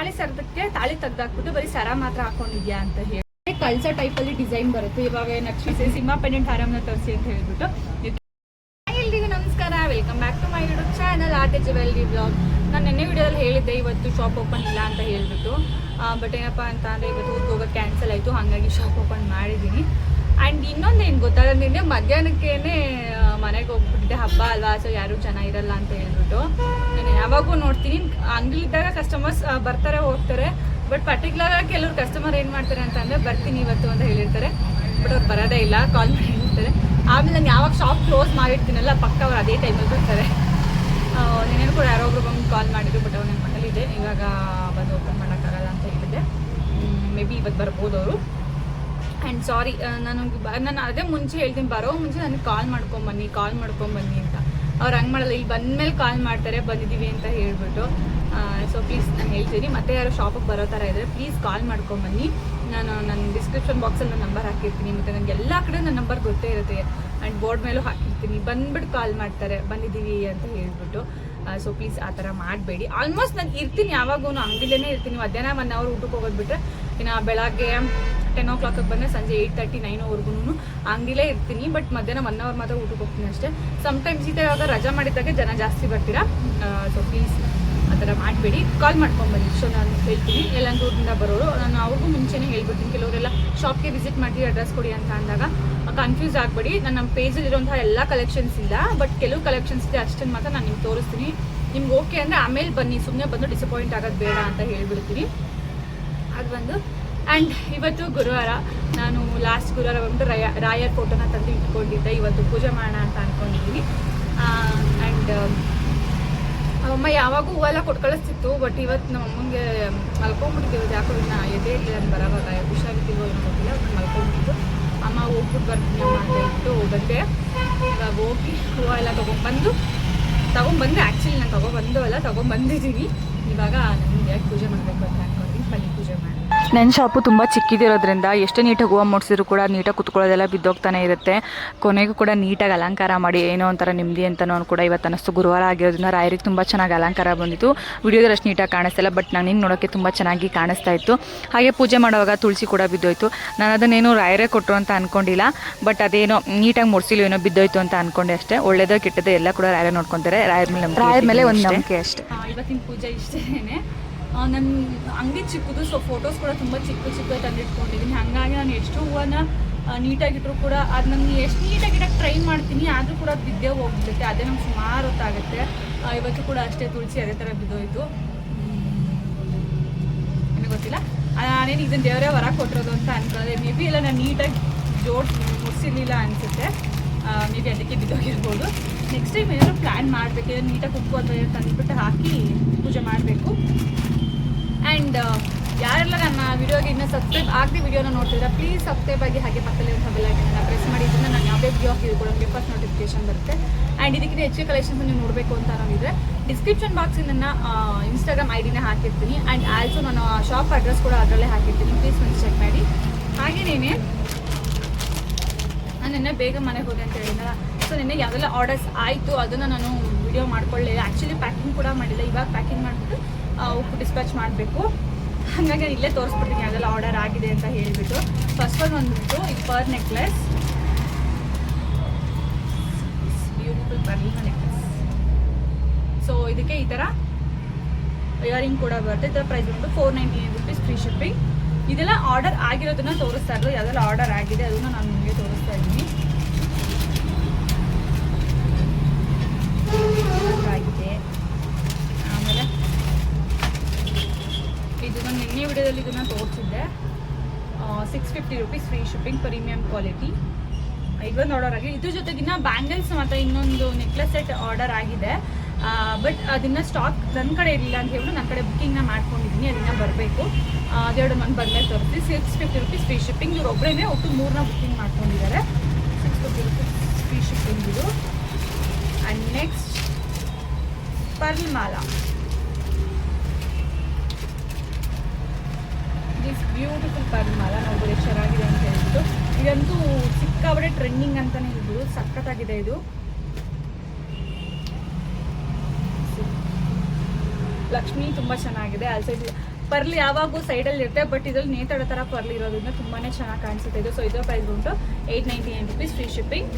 ತಾಳಿ ಸರದಕ್ಕೆ ತಾಳಿ ತೆಗ್ದಾಕ್ಬಿಟ್ಟು ಬರೀ ಸರ ಮಾತ್ರ ಹಾಕೊಂಡಿದ್ಯಾ ಅಂತ ಹೇಳಿ. ಕಳ್ಸೋ ಟೈಪಲ್ಲಿ ಡಿಸೈನ್ ಬರುತ್ತೆ. ಇವಾಗ ನಕ್ಷಿಸಿ ಸಿಂಹ ಪೆಂಡೆಂಟ್ ಹಾರಮ್ನ ತರಿಸಿ ಅಂತ ಹೇಳ್ಬಿಟ್ಟು ನಮಸ್ಕಾರ. Welcome back to my YouTube channel art jewellery blog ನಾನು ನೆನ್ನೆ ವಿಡಿಯೋದಲ್ಲಿ ಹೇಳಿದ್ದೆ, ಇವತ್ತು ಶಾಪ್ ಓಪನ್ ಇಲ್ಲ ಅಂತ ಹೇಳ್ಬಿಟ್ಟು. ಬಟ್ ಏನಪ್ಪ ಅಂತ ಅಂದರೆ ಇವತ್ತು ಹೋಗೋದು ಕ್ಯಾನ್ಸಲ್ ಆಯಿತು, ಹಾಗಾಗಿ ಶಾಪ್ ಓಪನ್ ಮಾಡಿದ್ದೀನಿ. ಆ್ಯಂಡ್ ಇನ್ನೊಂದು ಏನು ಗೊತ್ತಾ? ನಾನು ನಿನ್ನೆ ಮಧ್ಯಾಹ್ನಕ್ಕೇ ಮನೆಗೆ ಹೋಗ್ಬಿಟ್ಟಿದ್ದೆ. ಹಬ್ಬ ಅಲ್ವಾ? ಸೊ ಯಾರೂ ಜನ ಇರಲ್ಲ ಅಂತ ಹೇಳ್ಬಿಟ್ಟು. ನಾನು ಯಾವಾಗೂ ನೋಡ್ತೀನಿ. ಅಂಗಡಿಲಿದ್ದಾಗ ಕಸ್ಟಮರ್ಸ್ ಬರ್ತಾರೆ, ಹೋಗ್ತಾರೆ. ಬಟ್ ಪರ್ಟಿಕ್ಯುಲರ್ ಆಗಿ ಕೆಲವ್ರು ಕಸ್ಟಮರ್ ಏನು ಮಾಡ್ತಾರೆ ಅಂತ ಅಂದರೆ, ಬರ್ತೀನಿ ಇವತ್ತು ಅಂತ ಹೇಳಿರ್ತಾರೆ. ಬಟ್ ಅವ್ರು ಬರೋದೇ ಇಲ್ಲ ಕಾಲ್ ಮಾಡಿ ಹೇಳ್ತಾರೆ. ಆಮೇಲೆ ನಾನು ಯಾವಾಗ ಶಾಪ್ ಕ್ಲೋಸ್ ಮಾಡಿರ್ತೀನಲ್ಲ, ಪಕ್ಕ ಅವ್ರು ಅದೇ ಟೈಮಲ್ಲಿ ಬರ್ತಾರೆ. ನೆನೇನು ಕೂಡ ಯಾರೋ ಒಬ್ರು ಬಂದು ಕಾಲ್ ಮಾಡಿದ್ರು ಬಟ್ ಅವ್ರು ನನ್ನ ಮನೇಲಿದೆ ಇವಾಗ ಬಂದು ಓಪನ್ ಮಾಡೋಕ್ಕಾಗಲ್ಲ ಅಂತ ಹೇಳಿದ್ದೆ. ಮೇ ಬಿ ಇವತ್ತು ಬರ್ಬೋದು ಅವರು. ಆ್ಯಂಡ್ ಸಾರಿ ನಾನು ನಾನು ಅದೇ ಮುಂಚೆ ಹೇಳ್ತೀನಿ, ಬರೋ ಮುಂಚೆ ನನಗೆ ಕಾಲ್ ಮಾಡ್ಕೊಂಬನ್ನಿ ಕಾಲ್ ಮಾಡ್ಕೊಂಬನ್ನಿ ಅಂತ. ಅವ್ರು ಹಂಗೆ ಮಾಡಲ್ಲ. ಇಲ್ಲಿ ಬಂದ್ಮೇಲೆ ಕಾಲ್ ಮಾಡ್ತಾರೆ ಬಂದಿದ್ದೀವಿ ಅಂತ ಹೇಳ್ಬಿಟ್ಟು. ಸೊ ಪ್ಲೀಸ್ ನಾನು ಹೇಳ್ತೀನಿ. ಮತ್ತೆ ಯಾರು ಶಾಪಿಗೆ ಬರೋ ಥರ ಇದ್ದರೆ ಪ್ಲೀಸ್ ಕಾಲ್ ಮಾಡ್ಕೊಂಬನ್ನಿ. ನಾನು ನನ್ನ ಡಿಸ್ಕ್ರಿಪ್ಷನ್ ಬಾಕ್ಸಲ್ಲಿ ನನ್ನ ನಂಬರ್ ಹಾಕಿರ್ತೀನಿ. ಮತ್ತು ನನಗೆ ಎಲ್ಲ ಕಡೆ ನನ್ನ ನಂಬರ್ ಗೊತ್ತೇ ಇರುತ್ತೆ. ಆ್ಯಂಡ್ ಬೋರ್ಡ್ ಮೇಲೂ ಹಾಕಿರ್ತೀನಿ. ಬಂದ್ಬಿಟ್ಟು ಕಾಲ್ ಮಾಡ್ತಾರೆ. ಬಂದಿದ್ದೀವಿ ಅಂತ ಹೇಳ್ಬಿಟ್ಟು. ಸೊ ಪ್ಲೀಸ್ ಆ ಥರ ಮಾಡಬೇಡಿ. ಆಲ್ಮೋಸ್ಟ್ ನಾನು ಇರ್ತೀನಿ. ಯಾವಾಗೂ ಅಂಗಡಿಲೇ ಇರ್ತೀನಿ. ಮಧ್ಯಾಹ್ನ ಒನ್ ಅವರ್ ಊಟಕ್ಕೆ ಹೋಗೋದು ಬಿಟ್ಟರೆ ಇನ್ನು ಬೆಳಗ್ಗೆ ಟೆನ್ ಓ ಕ್ಲಾಕಿಗೆ ಬಂದರೆ ಸಂಜೆ ಏಯ್ಟ್ ತರ್ಟಿ ನೈನ್ವರೆಗೂ ಅಂಗಡಿಲೇ ಇರ್ತೀನಿ. ಬಟ್ ಮಧ್ಯಾಹ್ನ ಒನ್ ಅವರ್ ಮಾತ್ರ ಊಟಕ್ಕೆ ಹೋಗ್ತೀನಿ ಅಷ್ಟೇ. ಸಮ್ಟೈಮ್ಸ್ ಈ ಥರ ಯಾವಾಗ ರಜಾ ಮಾಡಿದಾಗ ಜನ ಜಾಸ್ತಿ ಬರ್ತೀರಾ? ಸೊ ಪ್ಲೀಸ್ ಆ ಥರ ಮಾಡಬೇಡಿ. ಕಾಲ್ ಮಾಡ್ಕೊಂಬನ್ನಿ ಸೊ ನಾನು ಹೇಳ್ತೀನಿ. ಎಲ್ಲ ದೂರದಿಂದ ಬರೋರು, ನಾನು ಅವ್ರಿಗೂ ಮುಂಚೆನೇ ಹೇಳ್ಬಿಡ್ತೀನಿ. ಕೆಲವರೆಲ್ಲ ಶಾಪ್ಗೆ ವಿಸಿಟ್ ಮಾಡಿ ಅಡ್ರೆಸ್ ಕೊಡಿ ಅಂತ ಅಂದಾಗ ಕನ್ಫ್ಯೂಸ್ ಆಗಬೇಡಿ. ನಾನು ನಮ್ಮ ಪೇಜಲ್ಲಿರುವಂತಹ ಎಲ್ಲ ಕಲೆಕ್ಷನ್ಸ್ ಇಲ್ಲ. ಬಟ್ ಕೆಲವು ಕಲೆಕ್ಷನ್ಸ್ ಇದೆ. ಅಷ್ಟನ್ನು ಮಾತ್ರ ನಾನು ನಿಮ್ಗೆ ತೋರಿಸ್ತೀನಿ. ನಿಮ್ಗೆ ಓಕೆ ಅಂದರೆ ಆಮೇಲೆ ಬನ್ನಿ. ಸುಮ್ಮನೆ ಬಂದು ಡಿಸಪಾಯಿಂಟ್ ಆಗೋದು ಬೇಡ ಅಂತ ಹೇಳ್ಬಿಡ್ತೀನಿ. ಅದು ಒಂದು ಆ್ಯಂಡ್ ಇವತ್ತು ಗುರುವಾರ ನಾನು ಲಾಸ್ಟ್ ಗುರುವಾರ ಬಂದು ರಾಯ, ರಾಯರ್ ಫೋಟೋನ ತಂದು ಇಟ್ಕೊಂಡಿದ್ದೆ. ಇವತ್ತು ಪೂಜೆ ಮಾಡೋಣ ಅಂತ ಅಂದ್ಕೊಂಡಿದ್ದೀನಿ ಆ್ಯಂಡ್ ಅಮ್ಮ ಯಾವಾಗೂ ಹೂವೆಲ್ಲ ಕೊಟ್ಟು ಕಳಿಸ್ತಿತ್ತು ಬಟ್ ಇವತ್ತು ನಮ್ಮ ಅಮ್ಮಂಗೆ ಮಲ್ಕೊಂಡ್ಬಿಟ್ಟಿದ್ದೀವಿ. ಯಾಕೋ ಇನ್ನು ಎದೆ ಇಲ್ಲ ಅಂತ ಬರೋವಾಗ ಹುಷಾರಿದ್ದೀವೋ ಏನೋ ಗೊತ್ತಿಲ್ಲ ಬಟ್ ಮಲ್ಕೊಂಡ್ಬಿಟ್ಟು. ಅಮ್ಮ ಹೋಗ್ಬಿಟ್ಟು ಬರ್ತೀನಿ ಅಮ್ಮ ಅಂತ ಹೇಳ್ಬಿಟ್ಟು ಬಂದೆ ಇವಾಗ ಹೋಗಿ ಹೂವು ಎಲ್ಲ ತೊಗೊಂಬಂದು ತೊಗೊಂಡ್ಬಂದು ಆ್ಯಕ್ಚುಲಿ ನಾನು ತೊಗೊಬಂದು ಅಲ್ಲ ತೊಗೊಂಬಂದಿದ್ದೀನಿ ಇವಾಗ ನನಗೆ ಪೂಜೆ ಮಾಡಬೇಕು ಅಂತ ಅನ್ಕೊಂಡಿದ್ದೀನಿ. ಬನ್ನಿ ಪೂಜೆ ಮಾಡಿ ನನ್ನ ಶಾಪು ತುಂಬ ಚಿಕ್ಕಿದಿರೋದ್ರಿಂದ ಎಷ್ಟು ನೀಟಾಗಿ ಹೂವು ಮುಡ್ಸಿದ್ರು ಕೂಡ ನೀಟಾಗಿ ಕುತ್ಕೊಳ್ಳೋದೆಲ್ಲ ಬಿದ್ದೋಗ್ತಾನೆ ಇರುತ್ತೆ. ಕೊನೆಗೂ ಕೂಡ ನೀಟಾಗಿ ಅಲಂಕಾರ ಮಾಡಿ ಏನೋ ಒಂಥರ ನೆಮ್ಮದಿ ಅವ್ನು ಕೂಡ ಇವತ್ತು ಅನ್ನಿಸ್ತು. ಗುರುವಾರ ಆಗಿರೋದ್ರಿಂದ ರಾಯರಿಗೆ ತುಂಬ ಚೆನ್ನಾಗಿ ಅಲಂಕಾರ ಬಂದಿತ್ತು. ವಿಡಿಯೋದಲ್ಲಿ ಅಷ್ಟು ನೀಟಾಗಿ ಕಾಣಿಸ್ತಿಲ್ಲ ಬಟ್ ನಾನು ನನಗೆ ನೋಡೋಕ್ಕೆ ತುಂಬ ಚೆನ್ನಾಗಿ ಕಾಣಿಸ್ತಾ ಇತ್ತು. ಹಾಗೆ ಪೂಜೆ ಮಾಡುವಾಗ ತುಳಸಿ ಕೂಡ ಬಿದ್ದೋಯ್ತು. ನಾನು ಅದನ್ನೇನು ರಾಯರೇ ಕೊಟ್ಟರು ಅಂತ ಅಂದ್ಕೊಂಡಿಲ್ಲ ಬಟ್ ಅದೇನೋ ನೀಟಾಗಿ ಮುಡಿಸಿಲ್ಲ ಏನೋ ಬಿದ್ದೋಯ್ತು ಅಂತ ಅಂದ್ಕೊಂಡೆ ಅಷ್ಟೇ. ಒಳ್ಳೇದೋ ಕೆಟ್ಟದ್ದು ಎಲ್ಲ ಕೂಡ ರಾಯರೇ ನೋಡ್ಕೊತಾರೆ. ರಾಯರ ಮೇಲೆ ರಾಯರ ಮೇಲೆ ಒಂದು ನಂಬಿಕೆ ಅಷ್ಟೇ. ಇವತ್ತಿನ ಪೂಜೆ ಇಷ್ಟೇನೆ. ನನ್ನ ಅಂಗಡಿ ಚಿಕ್ಕದು ಸೊ ಫೋಟೋಸ್ ಕೂಡ ತುಂಬ ಚಿಕ್ಕ ಚಿಕ್ಕ ತಂದಿಟ್ಕೊಂಡಿದ್ದೀನಿ ಹಾಗಾಗಿ ನಾನು ಎಷ್ಟು ಹೂವನ್ನ ನೀಟಾಗಿಟ್ಟರು ಕೂಡ ಅದು ನನಗೆ ಎಷ್ಟು ನೀಟಾಗಿಡಕ್ಕೆ ಟ್ರೈ ಮಾಡ್ತೀನಿ, ಆದರೂ ಕೂಡ ಬಿದ್ದೇ ಹೋಗ್ಬಿಡುತ್ತೆ. ಅದೇ ನಮ್ಗೆ ಸುಮಾರು ಹೊತ್ತಾಗುತ್ತೆ. ಇವತ್ತು ಕೂಡ ಅಷ್ಟೇ ತುಳಸಿ ಅದೇ ಥರ ಬಿದ್ದೋಯ್ತು. ನನಗೆ ಗೊತ್ತಿಲ್ಲ? ನಾನೇನು ಇದನ್ನು ದೇವರೇ ಹೊರ ಕೊಟ್ಟಿರೋದು ಅಂತ ಅನ್ಕೊಳ್ಳೋದೆ. ಮೇ ಬಿ ಎಲ್ಲ ನಾನು ನೀಟಾಗಿ ಜೋಡ್ ಮುಗಿಸಿರ್ಲಿಲ್ಲ ಅನಿಸುತ್ತೆ. ಮೇ ಬಿ ಅದಕ್ಕೆ ಬಿದ್ದೋಗಿರ್ಬೋದು. ನೆಕ್ಸ್ಟ್ ಟೈಮ್ ಏನಾದರೂ ಪ್ಲ್ಯಾನ್ ಮಾಡಬೇಕು ನೀಟಾಗಿ ಕುಕ್ಕು ಅಂತ ತಂದುಬಿಟ್ಟು ಹಾಕಿ ಪೂಜೆ ಮಾಡಬೇಕು. ಆ್ಯಂಡ್ ಯಾರೆಲ್ಲ ನನ್ನ ವಿಡಿಯೋಗೆ ಇನ್ನೂ ಸಬ್ಸ್ಕ್ರೈಬ್ ಆಗದೆ ವಿಡಿಯೋನ ನೋಡ್ತಿದ್ರೆ ಪ್ಲೀಸ್ ಸಬ್ಸ್ಕ್ರೈಬ್ ಆಗಿ ಹಾಗೆ ಪಕ್ಕದಲ್ಲಿ ಇರುವಂಥ ಬೆಲ್ ಐಕನ್ನ ಪ್ರೆಸ್ ಮಾಡಿ ಇದನ್ನ ನಾನು ಯಾವುದೇ ವಿಡಿಯೋ ಹಾಕಿದ್ರು ಕೂಡ ನಿಮಗೆ ಫಸ್ಟ್ ನೋಟಿಫಿಕೇಶನ್ ಬರುತ್ತೆ. ಆ್ಯಂಡ್ ಇದಕ್ಕಿಂತ ಹೆಚ್ಚು ಕಲೆಕ್ಷನ್ಸ್ ನೀವು ನೋಡಬೇಕು ಅಂತ ಅನ್ನೋದಿದ್ರೆ ಡಿಸ್ಕ್ರಿಪ್ಷನ್ ಬಾಕ್ಸಿಗೆ ನನ್ನ ಇನ್ಸ್ಟಾಗ್ರಾಮ್ ಐ ಡಿನ ಹಾಕಿರ್ತೀನಿ. ಆ್ಯಂಡ್ ಆಲ್ಸೋ ನಾನು ಶಾಪ್ ಅಡ್ರೆಸ್ ಕೂಡ ಅದರಲ್ಲೇ ಹಾಕಿರ್ತೀನಿ. ಪ್ಲೀಸ್ ಒಂದು ಚೆಕ್ ಮಾಡಿ. ಹಾಗೇನೇನೆ, ನಾನು ನಿನ್ನೆ ಬೇಗ ಮನೆಗೆ ಹೋದೆ ಅಂತ ಹೇಳಿದ್ನಲ್ಲ. ಸೊ ನಿನ್ನೆ ಯಾವುದೆಲ್ಲ ಆರ್ಡರ್ಸ್ ಆಯಿತು, ಅದನ್ನು ನಾನು ವಿಡಿಯೋ ಮಾಡ್ಕೊಳ್ಳಿಲ್ಲ ಆ್ಯಕ್ಚುಲಿ ಪ್ಯಾಕಿಂಗ್ ಕೂಡ ಮಾಡಿಲ್ಲ. ಇವಾಗ ಪ್ಯಾಕಿಂಗ್ ಮಾಡಿಬಿಟ್ಟು ಉಪ್ಪು ಡಿಸ್ಪ್ಯಾಚ್ ಮಾಡಬೇಕು. ಹಾಗಾಗಿ ಇಲ್ಲೇ ತೋರಿಸ್ಬಿಡ್ತೀನಿ, ಅದೆಲ್ಲ ಆರ್ಡರ್ ಆಗಿದೆ ಅಂತ ಹೇಳಿಬಿಟ್ಟು. ಫಸ್ಟ್ ಒನ್ ಬಂದುಬಿಟ್ಟು ಈ ಪರ್ ನೆಕ್ಲೆಸ್ ಬ್ಯೂಟಿಫುಲ್ ಪರ್ಲಿನ ನೆಕ್ಲೆಸ್ ಸೊ ಇದಕ್ಕೆ ಈ ಥರ ಇಯರಿಂಗ್ ಕೂಡ ಬರುತ್ತೆ. ಇದರ ಪ್ರೈಸ್ ಬಂದು four ninety rupees free shipping ಇದೆಲ್ಲ ಆರ್ಡರ್ ಆಗಿರೋದನ್ನ ತೋರಿಸ್ತಾ ಇರೋದು, ಯಾವ್ದೆಲ್ಲ ಆರ್ಡರ್ ಆಗಿದೆ ಅದನ್ನು ನಾನು ನಿಮಗೆ ತೋರಿಸ್ತಾ ಇದ್ದೀನಿ ಆಗಿದೆ ಆಮೇಲೆ ಇದನ್ನ ನಿನ್ನೆ ವಿಡಿಯೋದಲ್ಲಿ ಇದನ್ನು ತೋರಿಸಿದ್ದೆ. Six fifty rupees free shipping premium quality ಇದೊಂದು ಆರ್ಡರ್ ಆಗಿದೆ. ಇದ್ರ ಜೊತೆಗಿನ್ನ ಬ್ಯಾಂಗಲ್ಸ್ ಮತ್ತು ಇನ್ನೊಂದು ನೆಕ್ಲೆಸ್ ಸೆಟ್ ಆರ್ಡರ್ ಆಗಿದೆ. ಬಟ್ ಅದನ್ನು ಸ್ಟಾಕ್ ನನ್ನ ಕಡೆ ಇರಲಿಲ್ಲ ಅಂತ ಹೇಳಿ ನನ್ನ ಕಡೆ ಬುಕ್ಕಿಂಗ್ನ ಮಾಡ್ಕೊಂಡಿದ್ದೀನಿ. ಅದನ್ನ ಬರಬೇಕು. ಅದೆರಡು ಮಂತ್ ಬಂದಮೇಲೆ ತೋರಿಸಿ six fifty rupees free shipping ಇವ್ರು ಒಬ್ಬರೇ ಒಟ್ಟು ಮೂರನ್ನ ಬುಕ್ಕಿಂಗ್ ಮಾಡ್ಕೊಂಡಿದ್ದಾರೆ. Six fifty rupees free shipping ಇದು. ಆ್ಯಂಡ್ ನೆಕ್ಸ್ಟ್ ಪರ್ಲ್ ಮಾಲಾ ದಿಸ್ ಬ್ಯೂಟಿಫುಲ್ ಮಾಲ ನೋಡ್ಬೋದು ಎಷ್ಟು ಚೆನ್ನಾಗಿದೆ ಅಂತ ಹೇಳ್ಬಿಟ್ಟು. ಇದಂತೂ ಸಿಕ್ಕಾಬಡೆ ಟ್ರೆಂಡಿಂಗ್ ಅಂತಾನೆ ಹೇಳ್ಬೋದು. ಸಖತ್ತಾಗಿದೆ ಇದು. ಲಕ್ಷ್ಮಿ ತುಂಬಾ ಚೆನ್ನಾಗಿದೆ. ಆಲ್ಸೋ ಸೈಡ್ ಪರ್ಲಿ ಯಾವಾಗೂ ಸೈಡಲ್ಲಿ ಇರುತ್ತೆ ಬಟ್ ಇದ್ರಲ್ಲಿ ನೇತಾಡೋ ಥರ ಪರ್ಲಿ ಇರೋದ್ರಿಂದ ತುಂಬಾ ಚೆನ್ನಾಗಿ ಕಾಣಿಸುತ್ತೆ ಇದು. ಸೊ ಇದರ ಪ್ರೈಸ್ ಉಂಟು eight ninety nine rupees free shipping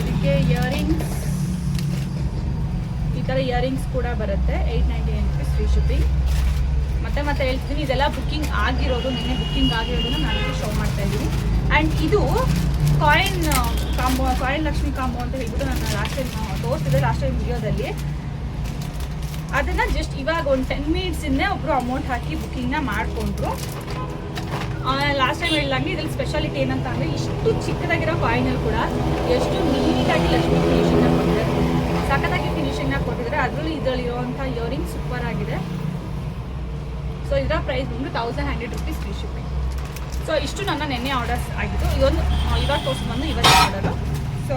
ಇದಕ್ಕೆ ಇಯರಿಂಗ್ಸ್ ಈ ಥರ ಇಯರಿಂಗ್ಸ್ ಕೂಡ ಬರುತ್ತೆ. Eight ninety nine rupees free shipping ಮತ್ತೆ ಮತ್ತೆ ಹೇಳ್ತಿದ್ದೀನಿ ಇದೆಲ್ಲ ಬುಕ್ಕಿಂಗ್ ಆಗಿರೋದು, ನಿನ್ನೆ ಬುಕ್ಕಿಂಗ್ ಆಗಿರೋದನ್ನ ನಾನು ಶೋ ಮಾಡ್ತಾ ಇದ್ದೀನಿ. ಆ್ಯಂಡ್ ಇದು coin combo coin Lakshmi combo ಅಂತ ಹೇಳ್ಬಿಟ್ಟು ನಾನು ಲಾಸ್ಟ್ ಟೈಮ್ ತೋರಿಸಿದೆ ಲಾಸ್ಟ್ ಟೈಮ್ ವಿಡಿಯೋದಲ್ಲಿ. ಅದನ್ನ ಜಸ್ಟ್ ಇವಾಗ ಒಂದು ಟೆನ್ ಮಿನಿಟ್ಸಿಂದ ಒಬ್ಬರು ಅಮೌಂಟ್ ಹಾಕಿ ಬುಕ್ಕಿಂಗ್ನ ಮಾಡಿಕೊಂಡ್ರು. ಲಾಸ್ಟ್ ಟೈಮ್ ಹೇಳಿದಂಗೆ ಇದ್ರಲ್ಲಿ ಸ್ಪೆಷಾಲಿಟಿ ಏನಂತ ಅಂದರೆ ಇಷ್ಟು ಚಿಕ್ಕದಾಗಿರೋ ಕಾಯಿನಲ್ಲಿ ಕೂಡ ಎಷ್ಟು ನೀಟಾಗಿ ಲಕ್ಷ್ಮಿ ಫಿನಿಷಿಂಗ್ನ ಕೊಟ್ಟಿದ್ದಾರೆ. ಸಖತ್ತಾಗಿ ಫಿನಿಷಿಂಗ್ನ ಕೊಟ್ಟಿದ್ದಾರೆ. ಅದರಲ್ಲೂ ಇದರಲ್ಲಿರುವಂಥ ಇಯರಿಂಗ್ ಸೂಪರ್ ಆಗಿದೆ. ಸೊ ಇದರ ಪ್ರೈಸ್ ಬಂದು thousand hundred rupees free shipping so ಇಷ್ಟು ನನ್ನ ನೆನ್ನೆ ಆರ್ಡರ್ಸ್ ಆಗಿತ್ತು ಇದೊಂದು ಇವಾಗ ತೋರಿಸ್ ಬಂದು ಇವತ್ತು ಆರ್ಡರು ಸೊ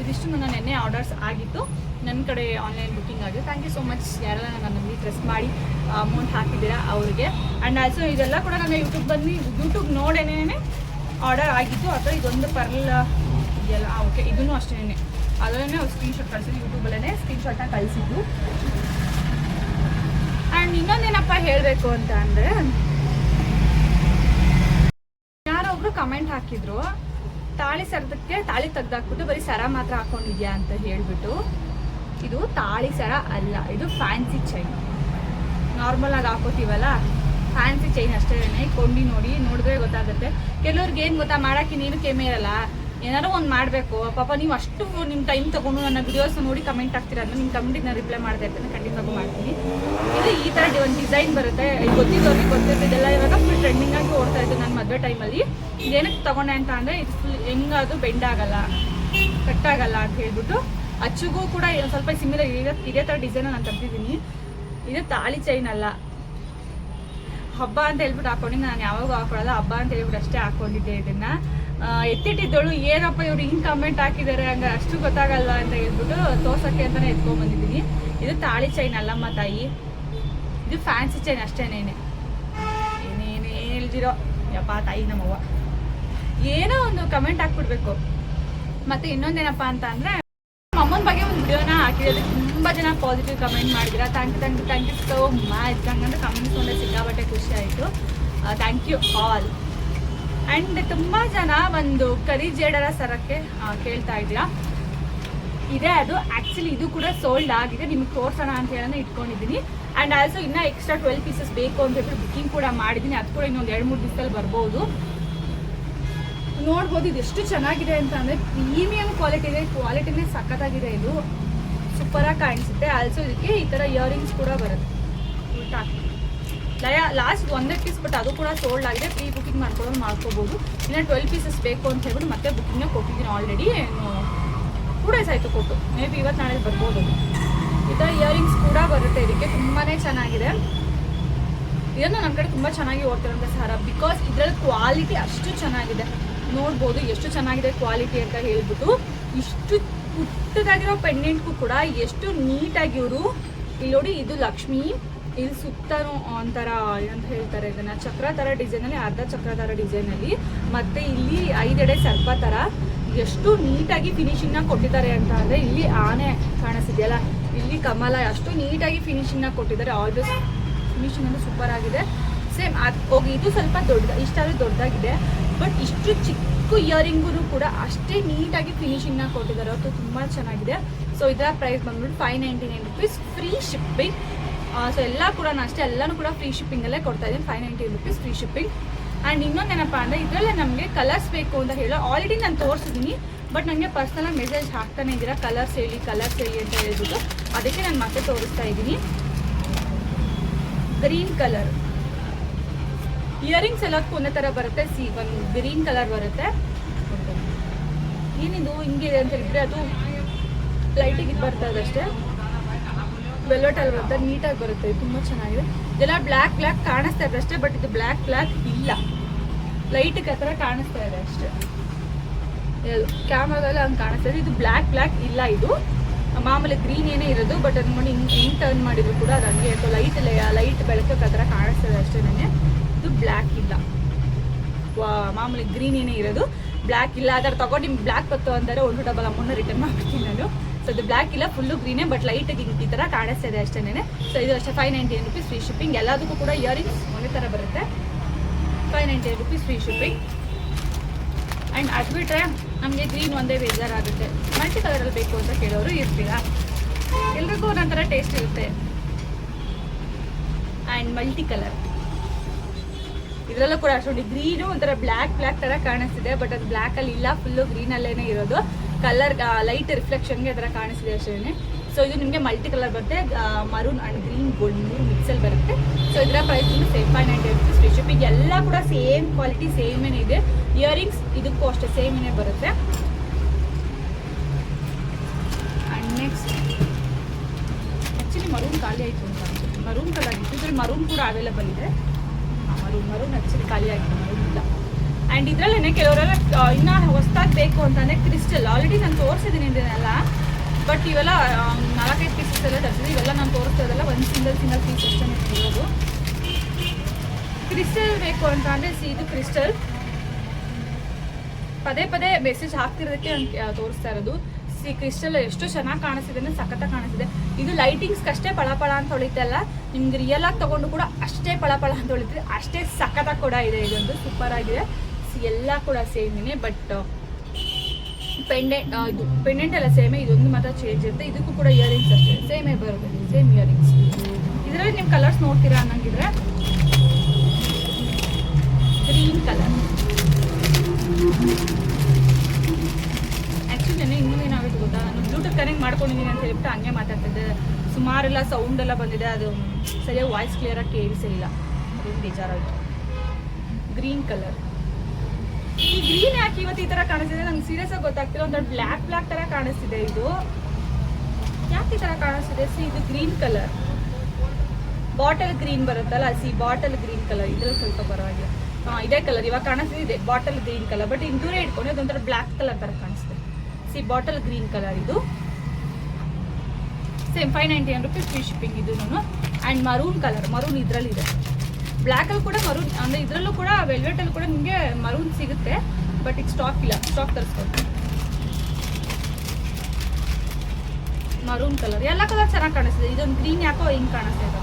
ಇದಿಷ್ಟು ನನ್ನ ನೆನ್ನೆ ಆರ್ಡರ್ಸ್ ಆಗಿತ್ತು ನನ್ನ ಕಡೆ ಆನ್ಲೈನ್ ಬುಕ್ಕಿಂಗ್ ಆಗಿದೆ. ಥ್ಯಾಂಕ್ ಯು ಸೊ ಮಚ್ ಯಾರೆಲ್ಲ ನನ್ನಲ್ಲಿ ಟ್ರೆಸ್ ಮಾಡಿ ಅಮೌಂಟ್ ಹಾಕಿದ್ದೀರಾ ಅವರಿಗೆ. ಆ್ಯಂಡ್ ಆಲ್ಸೋ ಇದೆಲ್ಲ ಕೂಡ ನಾನು ಯೂಟ್ಯೂಬ್ ಬಂದು ಯೂಟ್ಯೂಬ್ ನೋಡೇನೇ ಆರ್ಡರ್ ಆಗಿತ್ತು ಅಥವಾ ಇದೊಂದು ಪರ್ಲ್, ಇದೆಯಲ್ಲ? ಓಕೆ ಇದೂ ಅಷ್ಟೇ ಅದರಲ್ಲೇ ಅವ್ರು ಸ್ಕ್ರೀನ್ಶಾಟ್ ಕಳಿಸಿದ್ದು ಯೂಟ್ಯೂಬಲ್ಲೇ ಸ್ಕ್ರೀನ್ಶಾಟ್ನ ಕಳಿಸಿದ್ದು. ಆ್ಯಂಡ್ ಇನ್ನೊಂದೇನಪ್ಪ ಹೇಳಬೇಕು ಅಂತ ಅಂದರೆ, ಯಾರೊಬ್ರು ಕಮೆಂಟ್ ಹಾಕಿದ್ರು, ತಾಳಿ ಸರದಕ್ಕೆ ತಾಳಿ ತೆಗ್ದಾಕ್ಬಿಟ್ಟು ಬರೀ ಸರ ಮಾತ್ರ ಹಾಕೊಂಡಿದ್ಯಾ ಅಂತ ಹೇಳ್ಬಿಟ್ಟು, ಇದು ತಾಳಿ ಸರ ಅಲ್ಲ, ಇದು ಫ್ಯಾನ್ಸಿ ಚೈನ್ ನಾರ್ಮಲ್ ಆಗಿ ಹಾಕೋತೀವಲ್ಲ ಫ್ಯಾನ್ಸಿ ಚೈನ್ ಅಷ್ಟೇ ಕೊಂಡಿ ನೋಡಿ ನೋಡಿದ್ರೆ ಗೊತ್ತಾಗುತ್ತೆ. ಕೆಲವ್ರಿಗೆ ಏನು ಗೊತ್ತಾ, ಮಾಡಕ್ಕೆ ನೀನು ಕೆಮ್ಮೆ ಇರಲ್ಲ ಏನಾದ್ರು ಒಂದು ಮಾಡಬೇಕು. ಪಾಪ ನೀವು ಅಷ್ಟು ನಿಮ್ಮ ಟೈಮ್ ತಗೊಂಡು ನನ್ನ ವಿಡಿಯೋಸ್ ನೋಡಿ ಕಮೆಂಟ್ ಆಗ್ತೀರ ಅಂದ್ರೆ ನಿಮ್ಮ ಕಮೆಂಟಿಗೆ ನಾನು ರಿಪ್ಲೈ ಮಾಡ್ತಾ ಇರ್ತೇನೆ ಖಂಡಿತವಾಗೂ ಮಾಡ್ತೀನಿ. ಇದು ಈ ಥರ ಒಂದು ಡಿಸೈನ್ ಬರುತ್ತೆ. ಗೊತ್ತಿದ್ದವ್ರಿಗೆ ಗೊತ್ತಿರ್ತದೆ ಇದೆಲ್ಲ ಇವಾಗ ಫುಲ್ ಟ್ರೆಂಡಿಂಗ್ ಆಗಿ ಓಡ್ತಾ ಇತ್ತು ನನ್ನ ಮದುವೆ ಟೈಮಲ್ಲಿ ಏನಕ್ಕೆ ತಗೊಂಡೆ ಅಂತ ಅಂದರೆ ಇದು ಫುಲ್ ಹೆಂಗಾದ್ರು ಬೆಂಡ್ ಆಗಲ್ಲ. ಕಟ್ಟಾಗಲ್ಲ ಅಂತ ಹೇಳ್ಬಿಟ್ಟು ಅಚ್ಚುಗೂ ಕೂಡ ಸ್ವಲ್ಪ ಸಿಮಿಲರ್ ಇದೇ. ಥರ ಡಿಸೈನ್ ನಾನು ತಂದಿದ್ದೀನಿ ಇದು ತಾಳಿ ಚೈನ್ ಅಲ್ಲ. ಹಬ್ಬ ಅಂತ ಹೇಳ್ಬಿಟ್ಟು ಹಾಕೊಂಡಿದ್ದು ನಾನು ಯಾವಾಗ ಹಾಕೊಳ್ಳಲ್ಲ, ಹಬ್ಬ ಅಂತ ಹೇಳ್ಬಿಟ್ಟು ಅಷ್ಟೇ ಹಾಕೊಂಡಿದ್ದೆ ಇದನ್ನ. ಎತ್ತಿಟ್ಟಿದ್ದಳು, ಏನಪ್ಪ ಇವ್ರು ಹಿಂಗ್ ಕಮೆಂಟ್ ಹಾಕಿದ್ದಾರೆ, ಹಂಗ ಅಷ್ಟು ಗೊತ್ತಾಗಲ್ಲ ಅಂತ ಹೇಳ್ಬಿಟ್ಟು ತೋರ್ಸಕ್ಕೆ ಅಂತಾನೆ ಎತ್ಕೊಂಡ್ ಬಂದಿದ್ದೀನಿ. ಇದು ತಾಳಿ ಚೈನ್ ಅಲ್ಲಮ್ಮ ತಾಯಿ. ಇದು ಫ್ಯಾನ್ಸಿ ಚೈನ್ ಅಷ್ಟೇನೇನೆ ಏನೇನೇ ಹೇಳ್ದಿರೋ. ಯಪ್ಪ ತಾಯಿ ನಮ್ಮವ್ವ. ಏನೋ ಒಂದು ಕಮೆಂಟ್ ಹಾಕ್ಬಿಡ್ಬೇಕು. ಮತ್ತೆ ಇನ್ನೊಂದೇನಪ್ಪ ಅಂತ ಅಂದ್ರೆ ಅಮ್ಮನ ಬಗ್ಗೆ ಒಂದು ವಿಡಿಯೋನ ಹಾಕಿದ್ರೆ ತುಂಬಾ ಜನ positive comment ಮಾಡಿದಿರ thank you thank you thank you so much ಹಂಗಂದ್ರೆ ಕಮೆಂಟ್ಸ್ ಒಂದೇ ಸಿಕ್ಕಾಬಟ್ಟೆ ಖುಷಿ ಆಯಿತು. ಥ್ಯಾಂಕ್ ಯು ಆಲ್ ಆ್ಯಂಡ್ ತುಂಬ ಜನ ಒಂದು ಕರಿ ಜೇಡರ ಸರಕ್ಕೆ ಕೇಳ್ತಾ ಇದ್ದೀರಾ? ಇದೆ ಅದು. ಆ್ಯಕ್ಚುಲಿ ಇದು ಕೂಡ ಸೋಲ್ಡ್ ಆಗಿದೆ. ನಿಮ್ಗೆ ತೋರಿಸೋಣ ಅಂತ ಹೇಳೋಣ ಇಟ್ಕೊಂಡಿದ್ದೀನಿ. ಆ್ಯಂಡ್ ಆಲ್ಸೋ ಇನ್ನೂ ಎಕ್ಸ್ಟ್ರಾ ಟ್ವೆಲ್ ಪೀಸಸ್ ಬೇಕು ಅಂತ ಹೇಳಿ ಬುಕ್ಕಿಂಗ್ ಕೂಡ ಮಾಡಿದ್ದೀನಿ. ಅದು ಕೂಡ ಇನ್ನೊಂದು ಎರಡು, ಮೂರು ದಿವಸದಲ್ಲಿ ಬರ್ಬೋದು. ನೋಡ್ಬೋದು ಇದು ಎಷ್ಟು ಚೆನ್ನಾಗಿದೆ ಅಂತ ಅಂದರೆ ಪ್ರೀಮಿಯಂ ಕ್ವಾಲಿಟಿ ಇದೆ. ಕ್ವಾಲಿಟಿನೇ ಸಖತ್ತಾಗಿದೆ ಇದು. ಸೂಪರಾಗಿ ಕಾಣಿಸುತ್ತೆ. ಆಲ್ಸೋ ಇದಕ್ಕೆ ಈ ಥರ ಇಯರಿಂಗ್ಸ್ ಕೂಡ ಬರುತ್ತೆ. ಉಲ್ಟಾ ಲಯ ಲಾಸ್ಟ್ ಒಂದೇ ಪೀಸ್ ಬಟ್ ಅದು ಕೂಡ ಸೋಲ್ಡ್ ಆಗಿದೆ. ಪ್ರೀ ಬುಕಿಂಗ್ ಮಾಡ್ಕೊಳ್ಳೋದು ಮಾಡ್ಕೋಬೋದು. ಇನ್ನು ಟ್ವೆಲ್ ಪೀಸಸ್ ಬೇಕು ಅಂತ ಹೇಳ್ಬಿಟ್ಟು ಮತ್ತೆ ಬುಕಿಂಗ್ ಕೊಟ್ಟಿದ್ದೀನಿ ಆಲ್ರೆಡಿ ಟೂ ಡೇಸ್ ಆಯಿತು ಕೊಟ್ಟು. ಮೇ ಬಿ ಇವತ್ತು ನಾಳೆ ಬರ್ಬೋದು. ಈ ಥರ ಇಯರಿಂಗ್ಸ್ ಕೂಡ ಬರುತ್ತೆ ಇದಕ್ಕೆ. ತುಂಬಾ ಚೆನ್ನಾಗಿದೆ. ಇದನ್ನು ನಮ್ಮ ಕಡೆ ತುಂಬ ಚೆನ್ನಾಗಿ ಓಡ್ತಿರೋಂಥ ಸಾರ. ಬಿಕಾಸ್ ಇದರಲ್ಲಿ ಕ್ವಾಲಿಟಿ ಅಷ್ಟು ಚೆನ್ನಾಗಿದೆ. ನೋಡ್ಬೋದು ಎಷ್ಟು ಚೆನ್ನಾಗಿದೆ ಕ್ವಾಲಿಟಿ ಅಂತ ಹೇಳ್ಬಿಟ್ಟು ಇಷ್ಟು ಪುಟ್ಟದಾಗಿರೋ ಪೆಂಡೆಂಟ್ಗೂ ಕೂಡ ಎಷ್ಟು ನೀಟಾಗಿ ಇವರು, ಇಲ್ಲಿ ನೋಡಿ ಇದು ಲಕ್ಷ್ಮಿ, ಇಲ್ಲಿ ಸುತ್ತನೂ ಒಂಥರ ಏನಂತ ಹೇಳ್ತಾರೆ ಇದನ್ನ, ಚಕ್ರ ಡಿಸೈನ್ ಡಿಸೈನಲ್ಲಿ ಅರ್ಧ ಚಕ್ರ ಡಿಸೈನ್ ಡಿಸೈನಲ್ಲಿ ಮತ್ತೆ ಇಲ್ಲಿ ಐದೆಡೆ ಸರ್ಪ ಥರ, ಎಷ್ಟು ನೀಟಾಗಿ ಫಿನಿಶಿಂಗ್ನ ಕೊಟ್ಟಿದ್ದಾರೆ ಅಂತ ಅಂದರೆ ಇಲ್ಲಿ ಆನೆ ಕಾಣಿಸ್ತಿದೆಯಲ್ಲ, ಇಲ್ಲಿ ಕಮಲ, ಅಷ್ಟು ನೀಟಾಗಿ ಫಿನಿಶಿಂಗ್ನ ಕೊಟ್ಟಿದ್ದಾರೆ ಆಲ್ವೇಸ್ ಫಿನಿಶಿಂಗ್ ಅಂದ್ರೆ ಸೂಪರ್ ಆಗಿದೆ. ಸೇಮ್ ಅದು ಹೋಗಿ ಇದು ಸ್ವಲ್ಪ ದೊಡ್ಡ ಇಷ್ಟಾದ್ರೂ ದೊಡ್ಡದಾಗಿದೆ. ಬಟ್ ಇಷ್ಟು ಚಿಕ್ಕ ಇಯರಿಂಗು ಕೂಡ ಅಷ್ಟೇ ನೀಟಾಗಿ ಫಿನಿಶಿಂಗ್ನ ಕೊಟ್ಟಿದ್ದಾರೆ. ಅದು ತುಂಬ ಚೆನ್ನಾಗಿದೆ. ಸೊ ಇದರ ಪ್ರೈಸ್ ಬಂದ್ಬಿಟ್ಟು five ninety nine rupees free shipping so ಎಲ್ಲ ಕೂಡ ನಾನು ಅಷ್ಟೇ ಎಲ್ಲನೂ ಕೂಡ ಫ್ರೀ ಶಿಪ್ಪಿಂಗಲ್ಲೇ ಕೊಡ್ತಾ ಇದ್ದೀನಿ. Five ninety rupees free shipping and ಇನ್ನೊಂದೇನಪ್ಪ ಅಂದರೆ ಇದರಲ್ಲೇ ನಮಗೆ ಕಲರ್ಸ್ ಬೇಕು ಅಂತ ಹೇಳೋ ಆಲ್ರೆಡಿ ನಾನು ತೋರಿಸಿದ್ದೀನಿ. ಬಟ್ ನನಗೆ ಪರ್ಸ್ನಲಾಗಿ ಮೆಸೇಜ್ ಹಾಕ್ತಾನೆ ಇದ್ದೀರಾ? ಕಲರ್ಸ್ ಹೇಳಿ ಕಲರ್ಸ್ ಹೇಳಿ ಅಂತ ಹೇಳ್ಬಿಟ್ಟು. ಅದಕ್ಕೆ ನಾನು ಮತ್ತೆ ತೋರಿಸ್ತಾ ಇದ್ದೀನಿ. ಗ್ರೀನ್ ಕಲರ್ ಇಯರಿಂಗ್ಸ್ ಎಲ್ಲದಕ್ಕೂ ಒಂದೇ ಥರ ಬರುತ್ತೆ. ಸಿ ಒಂದು ಗ್ರೀನ್ ಕಲರ್ ಬರುತ್ತೆ. ಏನಿದು ಹಿಂಗಿದೆ ಅಂತ ಹೇಳಿದ್ರೆ ಅದು ಲೈಟಿಗೆ ಇದು ಬರ್ತಾ ಇದೆ ಅಷ್ಟೇ. ವೆಲ್ವೆಟ್ ಅಲ್ಲಿ ಬರುತ್ತೆ. ನೀಟಾಗಿ ಬರುತ್ತೆ. ಇದು ತುಂಬ ಚೆನ್ನಾಗಿದೆ. ಇದೆಲ್ಲ ಬ್ಲ್ಯಾಕ್ ಬ್ಲ್ಯಾಕ್ ಕಾಣಿಸ್ತಾ ಇದೆ ಅಷ್ಟೇ ಬಟ್ ಇದು ಬ್ಲ್ಯಾಕ್ ಬ್ಲ್ಯಾಕ್ ಇಲ್ಲ. ಲೈಟಿಗೆ ಹತ್ರ ಕಾಣಿಸ್ತಾ ಇದೆ ಅಷ್ಟೇ. ಕ್ಯಾಮ್ರಾದಲ್ಲಿ ಹಂಗೆ ಕಾಣಿಸ್ತಾ ಇದೆ. ಇದು ಬ್ಲ್ಯಾಕ್ ಬ್ಲ್ಯಾಕ್ ಇಲ್ಲ ಇದು. ಮಾಮೂಲಿ ಗ್ರೀನ್ ಏನೇ ಇರೋದು ಬಟ್ ಅದು ನೋಡಿ ಹಿಂಗೆ ಹಿಂಗೆ ಟರ್ನ್ ಮಾಡಿದ್ರು ಕೂಡ ಅದು ಹಂಗೆ. ಲೈಟ್ ಲೈಟ್ ಬೆಳಕಕ್ಕೆ ಆ ಥರ ಕಾಣಿಸ್ತದೆ ಅಷ್ಟೇ ನನಗೆ ಇದು ಬ್ಲ್ಯಾಕ್ ಇಲ್ಲ. ಮಾಮೂಲಿ ಗ್ರೀನ್ ಏನೇ ಇರೋದು. ಬ್ಲ್ಯಾಕ್ ಇಲ್ಲ. ಅದರ ತಗೊಂಡು ನಿಮ್ಗೆ ಬ್ಲ್ಯಾಕ್ ಬತ್ತು ಅಂದರೆ ಒಂದು ಡಬಲ್ ಅಮೌಂಟ್ನ ರಿಟರ್ನ್ ಮಾಡ್ತೀನಿ ನಾನು. ಸೊ ಅದು ಬ್ಲ್ಯಾಕ್ ಇಲ್ಲ ಫುಲ್ಲು ಗ್ರೀನೇ ಬಟ್ ಲೈಟ್ ಈ ಥರ ಕಾಣಿಸ್ತಾ ಇದೆ ಅಷ್ಟೇನೆ. ಸೊ ಇದು ಅಷ್ಟೇ five ninety nine rupees free shipping ಎಲ್ಲದಕ್ಕೂ ಕೂಡ ಇಯರಿಂಗ್ಸ್ ಒಂದೇ ಥರ ಬರುತ್ತೆ. Five ninety nine rupees free shipping and ಅದು ಬಿಟ್ಟರೆ ನಮಗೆ ಗ್ರೀನ್ ಒಂದೇ ಬೇಜಾರಾಗುತ್ತೆ. ಮಲ್ಟಿ ಕಲರಲ್ಲಿ ಬೇಕು ಅಂತ ಕೇಳೋರು ಇರ್ತೀರಾ? ಎಲ್ರಿಗೂ ಒಂದೊಂಥರ ಟೇಸ್ಟ್ ಇರುತ್ತೆ. ಆ್ಯಂಡ್ ಮಲ್ಟಿ ಕಲರ್ ಇದರಲ್ಲೂ ಕೂಡ ಅಷ್ಟೊಂದು ಗ್ರೀನು ಒಂಥರ ಬ್ಲ್ಯಾಕ್ ಬ್ಲ್ಯಾಕ್ ಥರ ಕಾಣಿಸ್ತಿದೆ ಬಟ್ ಅದು ಬ್ಲ್ಯಾಕಲ್ಲಿ ಇಲ್ಲ ಫುಲ್ಲು ಗ್ರೀನಲ್ಲೇ ಇರೋದು. ಕಲರ್ ಲೈಟ್ ರಿಫ್ಲೆಕ್ಷನ್ಗೆ ಥರ ಕಾಣಿಸ್ತಿದೆ ಅಷ್ಟೇ ಸೊ ಇದು ನಿಮಗೆ ಮಲ್ಟಿ ಕಲರ್ ಬರುತ್ತೆ ಮರೂನ್ ಆ್ಯಂಡ್ ಗ್ರೀನ್ ಗೋಲ್ಡ್ ಮೂರು ಮಿಕ್ಸಲ್ಲಿ ಬರುತ್ತೆ. ಸೊ ಇದರ price same five ninety rupees ಎಲ್ಲ ಕೂಡ ಸೇಮ್ ಕ್ವಾಲಿಟಿ ಸೇಮ್ ಇದೆ. ಇಯರಿಂಗ್ಸ್ ಇದಕ್ಕೂ ಅಷ್ಟೇ ಸೇಮ್ ಏನೇ ಬರುತ್ತೆ. ಆ್ಯಂಡ್ ನೆಕ್ಸ್ಟ್ ಆ್ಯಕ್ಚುಲಿ ಮರೂನ್ ಖಾಲಿ ಆಯಿತು ಅಂತ ಮರೂನ್ ಕಲರ್ ಇತ್ತು ಇದ್ರಲ್ಲಿ ಮರೂನ್ ಕೂಡ ಅವೈಲೇಬಲ್ ಇದೆ. ಮರೂನ್ ಮರೂನ್ ಆ್ಯಕ್ಚುಲಿ ಖಾಲಿ ಅಂಡ್ ಮರೂನ್ ಇಲ್ಲ. ಆ್ಯಂಡ್ ಇದರಲ್ಲೇ ಕೆಲವರೆಲ್ಲ ಇನ್ನೂ ಹೊಸದಾಗಿ ಬೇಕು ಅಂತಂದರೆ ಕ್ರಿಸ್ಟಲ್ ಆಲ್ರೆಡಿ ನಾನು ತೋರಿಸಿದ್ದೀನಿ ಇದನ್ನೆಲ್ಲ ಬಟ್ ಇವೆಲ್ಲ ನಾಲ್ಕೈದು ಪೀಸಸ್ ಎಲ್ಲ ತರಿಸಿದೆ ಇವೆಲ್ಲ ನಾನು ತೋರಿಸ್ತಾ ಒಂದು ಸಿಂಗಲ್ ಸಿಂಗಲ್ ಪೀಸ್ ಅಷ್ಟೇ ಇರೋದು ಕ್ರಿಸ್ಟಲ್ ಬೇಕು ಅಂತ ಅಂದರೆ ಇದು ಕ್ರಿಸ್ಟಲ್ ಪದೇ ಪದೇ ಮೆಸೇಜ್ ಹಾಕ್ತಿರೋದಕ್ಕೆ ನಾನು ತೋರಿಸ್ತಾ ಇರೋದು. ಸಿ ಕ್ರಿಸ್ಟಲ್ ಎಷ್ಟು ಚೆನ್ನಾಗಿ ಕಾಣಿಸ್ತಿದೆ ಅಂದರೆ ಸಖತ್ತಾಗಿ ಕಾಣಿಸ್ತಿದೆ. ಇದು ಲೈಟಿಂಗ್ಸ್ ಅಷ್ಟೇ ಪಳಪಳ ಅಂತ ಹೊಳಿತಲ್ಲ ನಿಮ್ಗೆ ರಿಯಲ್ ಆಗಿ ತಗೊಂಡು ಕೂಡ ಅಷ್ಟೇ ಪಳಪಳ ಅಂತ ಹೊಳಿತಿದೆ. ಅಷ್ಟೇ ಸಖತ್ತಾಗಿ ಕೂಡ ಇದೆ, ಇದೊಂದು ಸೂಪರ್ ಆಗಿದೆ. ಸಿ ಎಲ್ಲ ಕೂಡ ಸೇಮಿನೇ ಬಟ್ ಪೆಂಡೆಂಟ್ ಇದು ಪೆಂಡೆಂಟ್ ಎಲ್ಲ ಸೇಮೇ ಇದೊಂದು ಮಾತ್ರ ಚೇಂಜ್ ಇರುತ್ತೆ. ಇದಕ್ಕೂ ಕೂಡ ಇಯರಿಂಗ್ಸ್ ಅಷ್ಟೇ. ಸೇಮೇ ಬರುತ್ತೆ ಸೇಮ್ ಇಯರಿಂಗ್ಸ್ ಇದರಲ್ಲಿ ನೀವು ಕಲರ್ಸ್ ನೋಡ್ತೀರಾ ಅನ್ನಂಗಿದ್ರೆ ಗ್ರೀನ್ ಕಲರ್ ಆ್ಯಕ್ಚುಲಿ ನನಗೆ ಇನ್ನೂ ಏನಾಗುತ್ತೆ ಗೊತ್ತಾ ನಾನು ಮಾಡ್ಕೊಂಡಿದ್ದೀನಿ ಅಂತ ಹೇಳ್ಬಿಟ್ಟು ಹಂಗೆ ಮಾತಾಡ್ತಿದ್ದೆ. ಸುಮಾರೆಲ್ಲ ಸೌಂಡ್ ಎಲ್ಲ ಬಂದಿದೆ. ಅದು ಸರಿಯಾಗಿ ವಾಯ್ಸ್ ಕ್ಲಿಯರ್ ಕ್ಲಿಯರಾಗಿ ಕೇಳಿಸಿಲ್ಲ ಅದು ಬೇಜಾರಾಯಿತು. ಗ್ರೀನ್ ಕಲರ್ ಈ ಗ್ರೀನ್ ಯಾಕೆ ಇವತ್ತು ಈ ಥರ ಕಾಣಿಸ್ತಿದೆ? ನಂಗೆ ಸೀರಿಯಸ್ ಆಗಿ ಗೊತ್ತಾಗ್ತಿಲ್ಲ. ಒಂಥರ ಬ್ಲ್ಯಾಕ್ ಬ್ಲ್ಯಾಕ್ ಥರ ಕಾಣಿಸ್ತಿದೆ ಇದು. ಯಾಕೆ ಈ ಥರ ಕಾಣಿಸ್ತಿದೆ? ಸಿ ಇದು ಗ್ರೀನ್ ಕಲರ್ ಬಾಟಲ್ ಗ್ರೀನ್ ಬರುತ್ತಲ್ಲ? ಸಿ ಬಾಟಲ್ ಗ್ರೀನ್ ಕಲರ್ ಇದ್ರಲ್ಲಿ ಸ್ವಲ್ಪ ಪರವಾಗಿಲ್ಲ. ಹಾಂ, ಇದೇ ಕಲರ್ ಇವಾಗ ಕಾಣಿಸ್ತಿದೆ. ಬಾಟಲ್ ಗ್ರೀನ್ ಕಲರ್ ಬಟ್ ಇನ್ ದೂರ ಇಟ್ಕೊಂಡು, ಅದೊಂಥರ ಬ್ಲ್ಯಾಕ್ ಕಲರ್ ಥರ ಕಾಣಿಸ್ತಿದೆ. ಸಿ ಬಾಟಲ್ ಗ್ರೀನ್ ಕಲರ್ ಇದು. Same five ninety one rupees free shipping ಇದನ್ನು. ಆ್ಯಂಡ್ ಮರೂನ್ ಕಲರ್ ಮರೂನ್ ಇದರಲ್ಲಿದೆ. ಬ್ಲ್ಯಾಕಲ್ಲಿ ಕೂಡ ಮರೂನ್ ಅಂದರೆ ಇದರಲ್ಲೂ ಕೂಡ ವೆಲ್ವೆಟಲ್ಲಿ ಕೂಡ ನಿಮಗೆ ಮರೂನ್ ಸಿಗುತ್ತೆ. ಬಟ್ ಈಗ ಸ್ಟಾಕ್ ಇಲ್ಲ ಸ್ಟಾಕ್ ತರಿಸ್ಕೊಂಡು ಮರೂನ್ ಕಲರ್ ಎಲ್ಲ ಕಲರ್ ಚೆನ್ನಾಗಿ ಕಾಣಿಸ್ತಿದೆ. ಇದೊಂದು ಗ್ರೀನ್ ಯಾಕೋ ಹಿಂಗೆ ಕಾಣಿಸ್ತಾ ಇದೆ.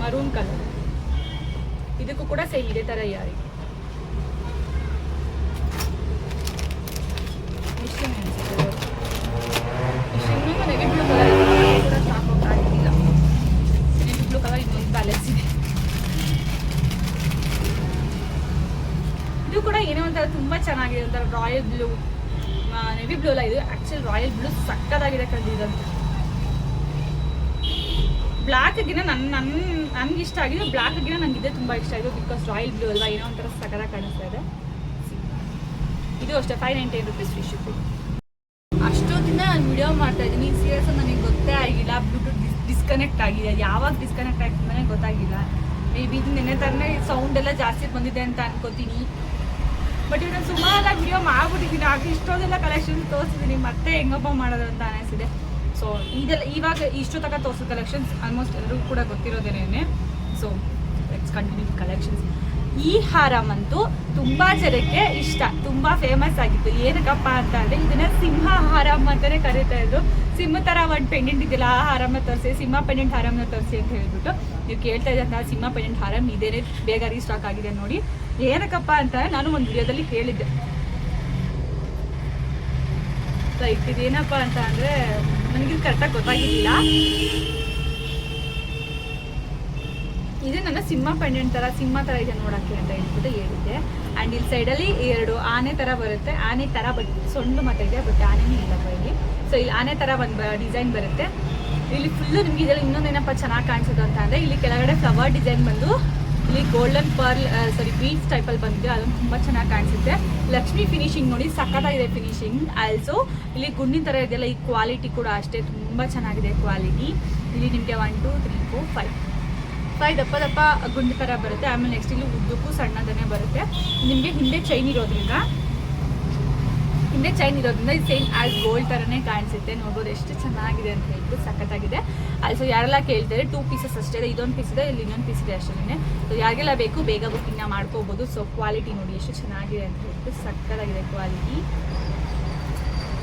ಮರೂನ್ ಕಲರ್ ಇದಕ್ಕೂ ಕೂಡ ಸೇಮ್ ಇದೇ ಥರ ಯಾರಿ ಬ್ಲೂ ಕಲರ್ ಇನ್ನೊಂದು ಬ್ಯಾಲೆನ್ಸ್ ಇದೆ ಇದು ಕೂಡ ಏನೋ ಒಂಥರ ತುಂಬ ಚೆನ್ನಾಗಿದೆ, ಒಂಥರ ರಾಯಲ್ ಬ್ಲೂ ನೆವಿ ಬ್ಲೂ ಅಲ್ಲ ಇದು. ಆ್ಯಕ್ಚುಲಿ ರಾಯಲ್ ಬ್ಲೂ ಸಕ್ಕತ್ತಾಗಿದೆ ಕಂಡಿದಂತ ಬ್ಲ್ಯಾಕ್ಗಿನ ನನ್ನ ನನ್ನ ನನಗೆ ಇಷ್ಟ ಆಗಿದ್ದು ಬ್ಲ್ಯಾಕ್ಗಿನ ನನಗೆ ಇದೇ ತುಂಬ ಇಷ್ಟ ಆಯಿತು ಬಿಕಾಸ್ ರಾಯಲ್ ಬ್ಲೂ ಅಲ್ವಾ ಏನೋ ಒಂಥರ ಸಕರಾಗಿ ಕಾಣಿಸ್ತಾ ಇದೆ. ಇದು ಅಷ್ಟೇ five ninety rupees free shipping ನಾನು ವಿಡಿಯೋ ಮಾಡ್ತಾ ಇದ್ದೀನಿ. ಸೀರಿಯಸ್ ನನಗೆ ಗೊತ್ತೇ ಆಗಿಲ್ಲ. ಬ್ಲೂಟೂತ್ ಡಿಸ್ಕನೆಕ್ಟ್ ಆಗಿದೆ. ಯಾವಾಗ ಡಿಸ್ಕನೆಕ್ಟ್ ನನಗೆ ಗೊತ್ತಾಗಿಲ್ಲ. ಮೇ ಬಿ ಇದು ನೆನ್ನೆ ಥರನೇ ಸೌಂಡ್ ಎಲ್ಲ ಜಾಸ್ತಿ ಬಂದಿದೆ ಅಂತ ಅನ್ಕೋತೀನಿ. ಬಟ್ ಇವಾಗ ಸುಮಾರಾಗಿ ವಿಡಿಯೋ ಮಾಡ್ಬಿಟ್ಟಿದ್ದೀನಿ. ಆಗ ಇಷ್ಟೊಂದೆಲ್ಲ ಕಲೆಕ್ಷನ್ ತೋರಿಸಿದ್ದೀನಿ. ಮತ್ತೆ ಹೆಂಗಪ್ಪ ಮಾಡೋದು ಅಂತ ಅನಿಸಿದೆ ಸೊ ಇದೆಲ್ಲ ಇವಾಗ ಇಷ್ಟು ತನಕ ತೋರಿಸೋ ಕಲೆಕ್ಷನ್ಸ್ ಆಲ್ಮೋಸ್ಟ್ ಎಲ್ಲರಿಗೂ ಕೂಡ ಗೊತ್ತಿರೋದೇನೆ. ಸೊ ಲೆಟ್ಸ್ ಕಂಟಿನ್ಯೂ ಕಲೆಕ್ಷನ್ಸ್ ಈ ಹಾರಮಂತೂ ತುಂಬ ಜನಕ್ಕೆ ಇಷ್ಟ, ತುಂಬ ಫೇಮಸ್ ಆಗಿತ್ತು. ಏನಕ್ಕಪ್ಪ ಅಂತ ಅಂದರೆ ಇದನ್ನ ಸಿಂಹ ಹಾರಂ ಅಂತಲೇ ಕರೀತಾ ಇದ್ರು. ಸಿಂಹ ಥರ ಒಂದು ಪೆಂಡೆಂಟ್ ಇದೆಯಲ್ಲ, ಆ ಹಾರಮ್ಮ ತೋರಿಸಿ, ಸಿಂಹ ಪೆಂಡೆಂಟ್ ಹಾರಮ್ನ ತರಿಸಿ ಅಂತ ಹೇಳ್ಬಿಟ್ಟು ನೀವು ಕೇಳ್ತಾ ಇದ್ದಂತ ಸಿಂಹ ಪೆಂಡೆಂಟ್ ಹಾರಂ ಇದೇನೆ ಬೇಗ ರೀಸ್ಟಾಕ್ ಆಗಿದೆ ನೋಡಿ. ಏನಕ್ಕಪ್ಪ ಅಂತ ನಾನು ಒಂದು ವಿಡಿಯೋದಲ್ಲಿ ಕೇಳಿದ್ದೆ. ಲೈಕ್ ಇದೇನಪ್ಪ ಅಂತ ಅಂದರೆ ನನಗೆ ಕರೆಕ್ಟಾಗಿ ಗೊತ್ತಾಗಿದ್ದಿಲ್ಲ ಇದು ನನ್ನ ಸಿಂಹ ಪೆಂಡೆಂಟ್ ಥರ ಸಿಂಹ ಥರ ಇದೆ ನೋಡೋಕ್ಕೆ ಅಂತ ಹೇಳ್ಬಿಟ್ಟು ಹೇಳಿದ್ದೆ. ಆ್ಯಂಡ್ ಇಲ್ಲಿ ಸೈಡಲ್ಲಿ ಎರಡು ಆನೆ ಥರ ಬರುತ್ತೆ. ಆನೆ ಥರ ಬಟ್ ಸೊಂಡು ಮಾತ್ರ ಇದೆ ಬಟ್ ಆನೆನೇ ಇಲ್ಲಪ್ಪ ಇಲ್ಲಿ. ಸೊ ಇಲ್ಲಿ ಆನೆ ಥರ ಒಂದು ಡಿಸೈನ್ ಬರುತ್ತೆ. ಇಲ್ಲಿ ಫುಲ್ಲು ನಿಮ್ಗೆ ಇದರಲ್ಲಿ ಇನ್ನೊಂದೇನಪ್ಪ ಚೆನ್ನಾಗಿ ಕಾಣಿಸೋದು ಅಂತ ಅಂದರೆ, ಇಲ್ಲಿ ಕೆಳಗಡೆ ಫ್ಲವರ್ ಡಿಸೈನ್ ಬಂದು, ಇಲ್ಲಿ ಗೋಲ್ಡನ್ ಪರ್ಲ್ ಸಾರಿ ಬೀಡ್ಸ್ ಟೈಪಲ್ಲಿ ಬಂದಿದೆ. ಅದೊಂದು ತುಂಬ ಚೆನ್ನಾಗಿ ಕಾಣಿಸುತ್ತೆ. ಲಕ್ಷ್ಮಿ ಫಿನಿಶಿಂಗ್ ನೋಡಿ, ಸಖತ್ತಾಗಿದೆ ಫಿನಿಶಿಂಗ್ ಆಲ್ಸೋ ಇಲ್ಲಿ ಗುಂಡಿನ ಥರ ಇದೆಯಲ್ಲ, ಈ ಕ್ವಾಲಿಟಿ ಕೂಡ ಅಷ್ಟೇ. ತುಂಬ ಚೆನ್ನಾಗಿದೆ ಕ್ವಾಲಿಟಿ ಇಲ್ಲಿ ನಿಮಗೆ one two three four five five ದಪ್ಪ ದಪ್ಪ ಗುಂಡು ಥರ ಬರುತ್ತೆ. ಆಮೇಲೆ ನೆಕ್ಸ್ಟ್ ಇಲ್ಲಿ ಉದ್ದಕ್ಕೂ ಸಣ್ಣದನ್ನೇ ಬರುತ್ತೆ. ನಿಮಗೆ ಹಿಂದೆ ಚೈನ್ ಇರೋದ್ರಿಂದ, ಹಿಂದೆ ಚೈನ್ ಇರೋದ್ರಿಂದ ಸೇಮ್ ಆಸ್ ಗೋಲ್ಡ್ ಥರನೇ ಕಾಣಿಸುತ್ತೆ. ನೋಡ್ಬೋದು ಎಷ್ಟು ಚೆನ್ನಾಗಿದೆ ಅಂತ ಹೇಳ್ಬಿಟ್ಟು ಸಖತ್ತಾಗಿದೆ. ಸೊ ಯಾರೆಲ್ಲ ಕೇಳ್ತಾರೆ ಟೂ ಪೀಸಸ್ ಅಷ್ಟೇ ಇದೆ, ಇದೊಂದು ಪೀಸ್ ಇದೆ, ಇಲ್ಲಿ ಇನ್ನೊಂದು ಪೀಸ್ ಇದೆ ಅಷ್ಟೇ ಸೊ ಯಾರಿಗೆಲ್ಲ ಬೇಕು, ಬೇಗ ಬುಕ್ಕಿಂಗ್ನ ಮಾಡ್ಕೋಬೋದು. ಸೊ ಕ್ವಾಲಿಟಿ ನೋಡಿ ಎಷ್ಟು ಚೆನ್ನಾಗಿದೆ ಅಂತ ಹೇಳ್ಬಿಟ್ಟು ಸಕ್ಕತ್ತಾಗಿದೆ ಕ್ವಾಲಿಟಿ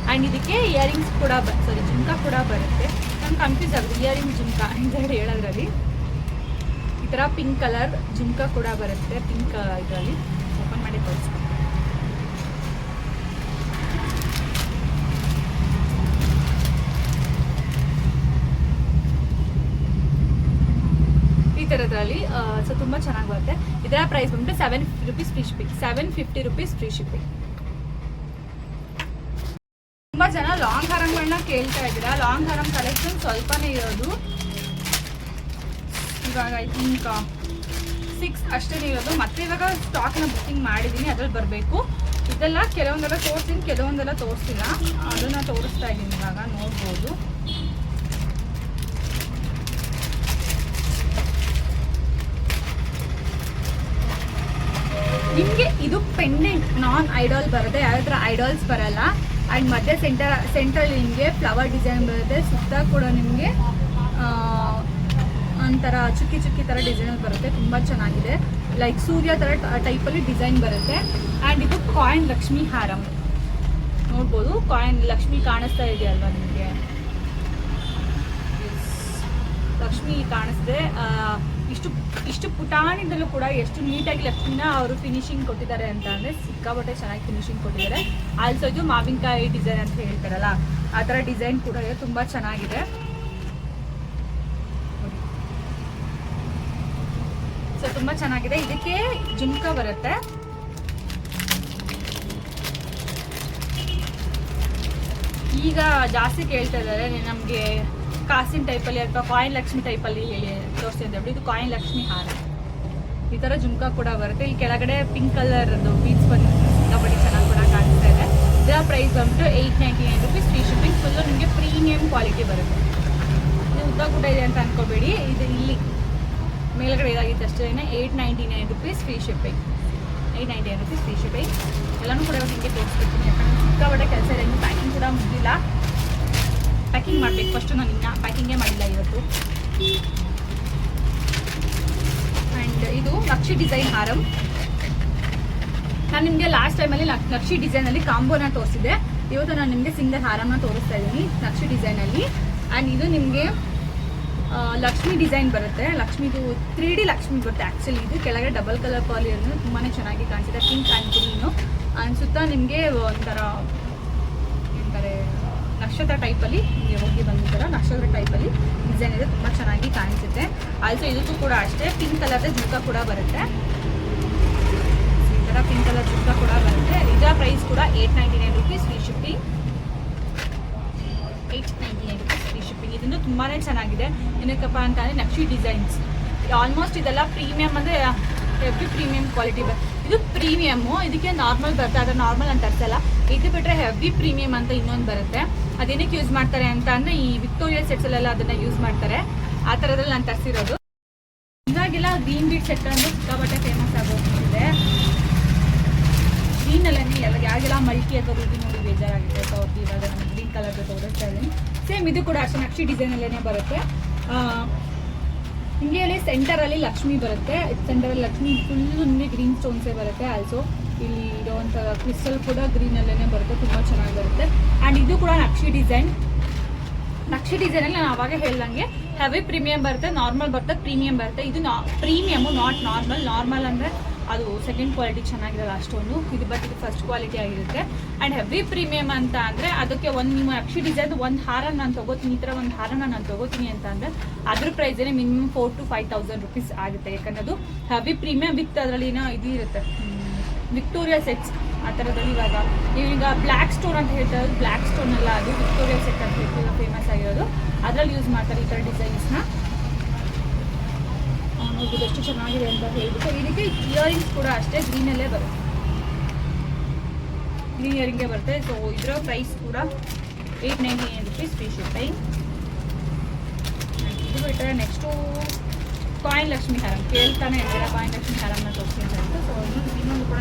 ಆ್ಯಂಡ್ ಇದಕ್ಕೆ ಇಯರಿಂಗ್ಸ್ ಕೂಡ ಬ ಸಾರಿ ಜುಮ್ಕಾ ಕೂಡ ಬರುತ್ತೆ. ನಾನು ಕನ್ಫ್ಯೂಸ್ ಆಗುತ್ತೆ ಇಯರಿಂಗ್ ಜುಮ್ಕಾ ಅಂತ ಹೇಳೋದ್ರಲ್ಲಿ. ಈ ಥರ ಪಿಂಕ್ ಕಲರ್ ಜುಮ್ಕ ಕೂಡ ಬರುತ್ತೆ. ಪಿಂಕ್ ಇದರಲ್ಲಿ. ಓಪನ್ ಮಾಡಿ ತೋರಿಸ್ತೀನಿ. ಈ ಥರದ್ರಲ್ಲಿ ಸೊ ತುಂಬ ಚೆನ್ನಾಗಿ ಬರುತ್ತೆ. ಇದರ ಪ್ರೈಸ್ ಬಂದ್ಬಿಟ್ಟು seven fifty rupees free shipping seven fifty rupees free shipping ತುಂಬ ಜನ ಲಾಂಗ್ ಹಾರಮ್ಗಳನ್ನ ಕೇಳ್ತಾ ಇದ್ದೀರಾ? ಲಾಂಗ್ ಹಾರಮ್ ಕಲೆಕ್ಷನ್ ಸ್ವಲ್ಪನೇ ಇರೋದು. ಇವಾಗ ಐ ಥಿಂಕ್ ಸಿಕ್ಸ್ ಅಷ್ಟೇ ಇರೋದು ಮತ್ತೆ ಇವಾಗ ಸ್ಟಾಕ್ನ ಬುಕ್ಕಿಂಗ್ ಮಾಡಿದ್ದೀನಿ ಅದ್ರಲ್ಲಿ ಬರಬೇಕು. ಇದೆಲ್ಲ ಕೆಲವೊಂದೆಲ್ಲ ತೋರಿಸ್ತೀನಿ ಕೆಲವೊಂದೆಲ್ಲ ತೋರಿಸ್ತಿಲ್ಲ ಅದನ್ನ ತೋರಿಸ್ತಾ ಇದ್ದೀನಿ ಇವಾಗ, ನೋಡ್ಬೋದು. ನಿಮಗೆ ಇದು ಪೆಂಡೆಂಟ್ ನಾನ್ ಐಡಾಲ್ ಬರುತ್ತೆ ಯಾವ ಥರ ಐಡಾಲ್ಸ್ ಬರಲ್ಲ. ಆ್ಯಂಡ್ ಮಧ್ಯೆ ಸೆಂಟರ್ ಸೆಂಟ್ರಲ್ಲಿ ನಿಮಗೆ ಫ್ಲವರ್ ಡಿಸೈನ್ ಬರುತ್ತೆ ಸುತ್ತ ಕೂಡ ನಿಮಗೆ ಒಂಥರ ಚುಕ್ಕಿ ಚುಕ್ಕಿ ಥರ ಡಿಸೈನ್ ಬರುತ್ತೆ, ತುಂಬ ಚೆನ್ನಾಗಿದೆ. ಲೈಕ್ ಸೂರ್ಯ ಥರ ಟೈಪಲ್ಲಿ ಡಿಸೈನ್ ಬರುತ್ತೆ. ಆ್ಯಂಡ್ ಇದು ಕಾಯಿನ್ ಲಕ್ಷ್ಮಿ ಹಾರಂ. ನೋಡ್ಬೋದು ಕಾಯಿನ್ ಲಕ್ಷ್ಮಿ ಕಾಣಿಸ್ತಾ ಇದೆ ಅಲ್ವಾ ನಿಮಗೆ? ಲಕ್ಷ್ಮಿ ಕಾಣಿಸ್ದೆ ಇಷ್ಟು ಇಷ್ಟು ಪುಟಾಣಿದಲ್ಲೂ ಕೂಡ ಎಷ್ಟು ನೀಟಾಗಿ ಲಕ್ಷ್ಮಿನ ಅವರು ಫಿನಿಶಿಂಗ್ ಕೊಟ್ಟಿದ್ದಾರೆ ಅಂತ ಅಂದರೆ ಸಿಕ್ಕಾಪಟ್ಟೆ ಚೆನ್ನಾಗಿ ಫಿನಿಶಿಂಗ್ ಕೊಟ್ಟಿದ್ದಾರೆ. ಆಲ್ಸೋ ಇದು ಮಾವಿನಕಾಯಿ ಡಿಸೈನ್ ಅಂತ ಹೇಳ್ತಾರಲ್ಲ, ಆ ಥರ ಡಿಸೈನ್ ಕೂಡ ಇದೆ, ತುಂಬ ಚೆನ್ನಾಗಿದೆ. ಸೊ, ತುಂಬ ಚೆನ್ನಾಗಿದೆ. ಇದಕ್ಕೆ ಜುಮ್ಕ ಬರುತ್ತೆ. ಈಗ ಜಾಸ್ತಿ ಕೇಳ್ತಾ ಇದ್ದಾರೆ. ನಮಗೆ ಕಾಸಿನ ಟೈಪಲ್ಲಿ ಅಥವಾ ಕಾಯಿನ್ ಲಕ್ಷ್ಮಿ ಟೈಪಲ್ಲಿ ಅಲ್ಲಿ ತೋರಿಸ್ತಿದ್ದೆ ಇದು ಕಾಯಿನ್ ಲಕ್ಷ್ಮಿ ಹಾರ. ಈ ಥರ ಜುಮ್ಕ ಕೂಡ ಬರುತ್ತೆ. ಇಲ್ಲಿ ಕೆಳಗಡೆ ಪಿಂಕ್ ಕಲರ್ದು ಬೀಚ್ ಬಂದು ಕಬಡ್ಡಿ ಚೆನ್ನಾಗಿ ಕೂಡ ಕಾಣಿಸ್ತಾ ಇದೆ. ಇದರ ಪ್ರೈಸ್ ಬಂದ್ಬಿಟ್ಟು eight ninety nine rupees free shipping full ನಿಮಗೆ ಪ್ರೀಮಿಯಂ ಕ್ವಾಲಿಟಿ ಬರುತ್ತೆ. ಇದು ಉದ್ದ ಕೂಡ ಇದೆ ಅಂತ ಅನ್ಕೋಬೇಡಿ. ಇದು ಇಲ್ಲಿ ಮೇಲ್ಗಡೆ ಇದಾಗಿತ್ತು ಅಷ್ಟೇ eight ninety nine rupees free shipping eight ninety nine rupees free shipping ಎಲ್ಲನೂ ಕೂಡ ಇವಾಗ ನಿಮಗೆ ತೋರಿಸ್ಬಿಡ್ತೀನಿ. ಯಾಕಂದರೆ ಸಿಕ್ಕಾಪಟ್ಟೆ ಕೆಲಸ ಇದೆ, ಇನ್ನು ಪ್ಯಾಕಿಂಗ್ ಕೂಡ ಮುಗಿದಿಲ್ಲ. ಪ್ಯಾಕಿಂಗ್ ಮಾಡಬೇಕು. ಫಸ್ಟು ನಾನು ಇನ್ನು ಪ್ಯಾಕಿಂಗೇ ಮಾಡಿಲ್ಲ ಇವತ್ತು. ಆ್ಯಂಡ್ ಇದು ಲಕ್ಷಿ ಡಿಸೈನ್ ಹಾರಂ. ನಾನು ನಿಮಗೆ ಲಾಸ್ಟ್ ಟೈಮಲ್ಲಿ ನಕ್ಷಿ ಡಿಸೈನಲ್ಲಿ ಕಾಂಬೋನ ತೋರಿಸಿದೆ ಇವತ್ತು ನಾನು ನಿಮಗೆ ಸಿಂಗಲ್ ಹಾರಮ್ನ ತೋರಿಸ್ತಾ ಇದ್ದೀನಿ, ನಕ್ಷಿ ಡಿಸೈನಲ್ಲಿ ಆ್ಯಂಡ್ ಇದು ನಿಮಗೆ ಲಕ್ಷ್ಮಿ ಡಿಸೈನ್ ಬರುತ್ತೆ. ಲಕ್ಷ್ಮಿದು ತ್ರೀ ಡಿ ಲಕ್ಷ್ಮಿ ಬರುತ್ತೆ. ಆ್ಯಕ್ಚುಲಿ ಇದು ಕೆಳಗಡೆ ಡಬಲ್ ಕಲರ್ ಪಾಲಿ ತುಂಬಾ ಚೆನ್ನಾಗಿ ಕಾಣಿಸುತ್ತೆ ಪಿಂಕ್ ಆ್ಯಂಡ್ ಗ್ರೀನು ಅನ್ಸುತ್ತಾ ನಿಮಗೆ ಒಂಥರ, ಏನಂತಾರೆ, ನಕ್ಷತ್ರ ಟೈಪಲ್ಲಿ ನಿಮಗೆ ಹೋಗಿ ಬಂದಿದ್ದೀರ. ನಕ್ಷತ್ರ ಟೈಪಲ್ಲಿ ಡಿಸೈನ್ ಇದೆ. ತುಂಬ ಚೆನ್ನಾಗಿ ಕಾಣಿಸುತ್ತೆ. ಆಲ್ಸೋ ಇದಕ್ಕೂ ಕೂಡ ಅಷ್ಟೇ ಪಿಂಕ್ ಕಲರ್ದ ಜುಕ್ಕ ಕೂಡ ಬರುತ್ತೆ. ಈ ಥರ ಪಿಂಕ್ ಕಲರ್ ಜುಕ್ಕ ಕೂಡ ಬರುತ್ತೆ. ಇದರ ಪ್ರೈಸ್ ಕೂಡ eight ninety nine rupees free shipping eight ninety nine rupees shipping ತುಂಬಾ ಚೆನ್ನಾಗಿದೆ. ಏನಕ್ಕಪ್ಪ ಅಂತ ಅಂದರೆ ನಕ್ಷಿ ಡಿಸೈನ್ಸ್ ಆಲ್ಮೋಸ್ಟ್ ಇದೆಲ್ಲ ಪ್ರೀಮಿಯಮ್ ಅಂದರೆ ಹೆವಿ ಪ್ರೀಮಿಯಂ ಕ್ವಾಲಿಟಿ ಇದು ಪ್ರೀಮಿಯಮ್ಮು ಇದಕ್ಕೆ ನಾರ್ಮಲ್ ಬರ್ತಾ ಇದೆ ನಾರ್ಮಲ್ ಅಂತ ಅರ್ಥಲ್ಲ ಇದು ಬಿಟ್ಟರೆ ಹೆವಿ ಪ್ರೀಮಿಯಂ ಅಂತ ಇನ್ನೊಂದು ಬರುತ್ತೆ. ಅದೇನಕ್ಕೆ ಯೂಸ್ ಮಾಡ್ತಾರೆ ಅಂತ ಅಂದರೆ ಈ ವಿಕ್ಟೋರಿಯಾ ಸೆಟ್ಸಲ್ಲೆಲ್ಲ ಅದನ್ನು ಯೂಸ್ ಮಾಡ್ತಾರೆ. ಆ ಥರದಲ್ಲಿ ನಾನು ತರಿಸಿರೋದು. ಇವಾಗೆಲ್ಲ ಗ್ರೀನ್ ಬೀಟ್ ಸೆಟ್ ಅಂದರೆ ಸಿಕ್ಕಾಪಟ್ಟೆ ಫೇಮಸ್ ಆಗೋಗ್ತಿದೆ ಗ್ರೀನಲ್ಲೇ ಎಲ್ಲ ಯಾರಿಗೆಲ್ಲ ಮಲ್ಟಿ ಅಥವಾ ರೂಬಿ ನೋಡಿ ಬೇಜಾರಾಗಿದೆ ಸೊ ಇವಾಗ ಗ್ರೀನ್ ಕಲರ್ ತೋರಿಸ್ತಾ ಇದ್ದೀನಿ ಸೇಮ್ ಇದು ಕೂಡ ಅಷ್ಟೇ, ನಕ್ಷಿ ಡಿಸೈನಲ್ಲೇ ಬರುತ್ತೆ. ಅಲ್ಲಿ ಸೆಂಟರಲ್ಲಿ ಲಕ್ಷ್ಮಿ ಬರುತ್ತೆ. ಸೆಂಟರಲ್ಲಿ ಲಕ್ಷ್ಮಿ ಫುಲ್ಲು ಗ್ರೀನ್ ಸ್ಟೋನ್ಸೇ ಬರುತ್ತೆ ಆಲ್ಸೋ ಇಲ್ಲಿ ಇರೋವಂಥ ಕ್ರಿಸ್ಟಲ್ ಕೂಡ ಗ್ರೀನಲ್ಲೇ ಬರುತ್ತೆ, ತುಂಬ ಚೆನ್ನಾಗಿ ಬರುತ್ತೆ. ಆ್ಯಂಡ್ ಇದು ಕೂಡ ನಕ್ಷಿ ಡಿಸೈನ್. ನಕ್ಷಿ ಡಿಸೈನಲ್ಲಿ ನಾನು ಅವಾಗ ಹೇಳ್ದಂಗೆ ಹೆವಿ ಪ್ರೀಮಿಯಂ ಬರುತ್ತೆ ನಾರ್ಮಲ್ ಬರುತ್ತೆ ಪ್ರೀಮಿಯಂ ಬರುತ್ತೆ. ಇದು ನಾ ಪ್ರೀಮಿಯಮು ನಾಟ್ ನಾರ್ಮಲ್ ನಾರ್ಮಲ್ ಅಂದರೆ ಅದು ಸೆಕೆಂಡ್ ಕ್ವಾಲಿಟಿ ಚೆನ್ನಾಗಿರಲ್ಲ ಅಷ್ಟೊಂದು. ಇದು ಬಟ್ ಇದು ಫಸ್ಟ್ ಕ್ವಾಲಿಟಿ ಆಗಿರುತ್ತೆ. ಆ್ಯಂಡ್ ಹೆವಿ ಪ್ರೀಮಿಯಮ್ ಅಂತ ಅಂದರೆ ಅದಕ್ಕೆ ಒಂದು ನಿಮ್ಮ ಅಕ್ಷಿ ಡಿಸೈನ್ ಒಂದು ಹಾರ ನಾನು ತೊಗೋತೀನಿ, ಈ ಥರ ಒಂದು ಹಾರನ ನಾನು ತೊಗೋತೀನಿ ಅಂತ ಅಂದರೆ ಅದ್ರ ಪ್ರೈಸೇ minimum four to five thousand rupees ಆಗುತ್ತೆ. ಯಾಕಂದ್ರೆ ಅದು ಹೆವಿ ಪ್ರೀಮಿಯಮ್ ವಿತ್ ಅದರಲ್ಲಿ ಏನೋ ಇದು ಇರುತ್ತೆ. ವಿಕ್ಟೋರಿಯಾ ಸೆಟ್ಸ್ ಆ ಥರದಲ್ಲಿ ಇವಾಗ. ಈಗ ಬ್ಲ್ಯಾಕ್ ಸ್ಟೋನ್ ಅಂತ ಹೇಳ್ತಾರೆ ಬ್ಲ್ಯಾಕ್ ಸ್ಟೋನ್ ಅಲ್ಲ ಅದು ವಿಕ್ಟೋರಿಯಾ ಸೆಟ್ ಅಂತ ಹೇಳ್ತೀವಿ ಫೇಮಸ್ ಆಗಿರೋದು. ಅದರಲ್ಲಿ ಯೂಸ್ ಮಾಡ್ತಾರೆ ಈ ಥರ ಡಿಸೈನ್ಸ್ನ ನೋಡ್ಬೋದು, ಎಷ್ಟು ಚೆನ್ನಾಗಿದೆ ಅಂತ ಹೇಳ್ಬಿಟ್ಟು. ಇದಕ್ಕೆ ಇಯರಿಂಗ್ಸ್ ಕೂಡ ಅಷ್ಟೇ ಗ್ರೀನಲ್ಲೇ ಬರುತ್ತೆ. ಗ್ರೀನ್ ಇಯರಿಂಗೇ ಬರುತ್ತೆ. ಸೊ ಇದರ ಪ್ರೈಸ್ ಕೂಡ eight ninety nine rupees free shipping ಇದು ಬಿಟ್ಟರೆ ನೆಕ್ಸ್ಟು ಕಾಯಿನ್ ಲಕ್ಷ್ಮಿ ಹಾರಂ. ಕೇಳ್ತಾನೆ ಇರ್ತೀರ ಕಾಯಿನ್ ಲಕ್ಷ್ಮಿ ಹಾರಮ್ನ ತೋರಿಸ್ತೀನಿ ಅಂತ ಸೊ ಇನ್ನೊಂದು ಕೂಡ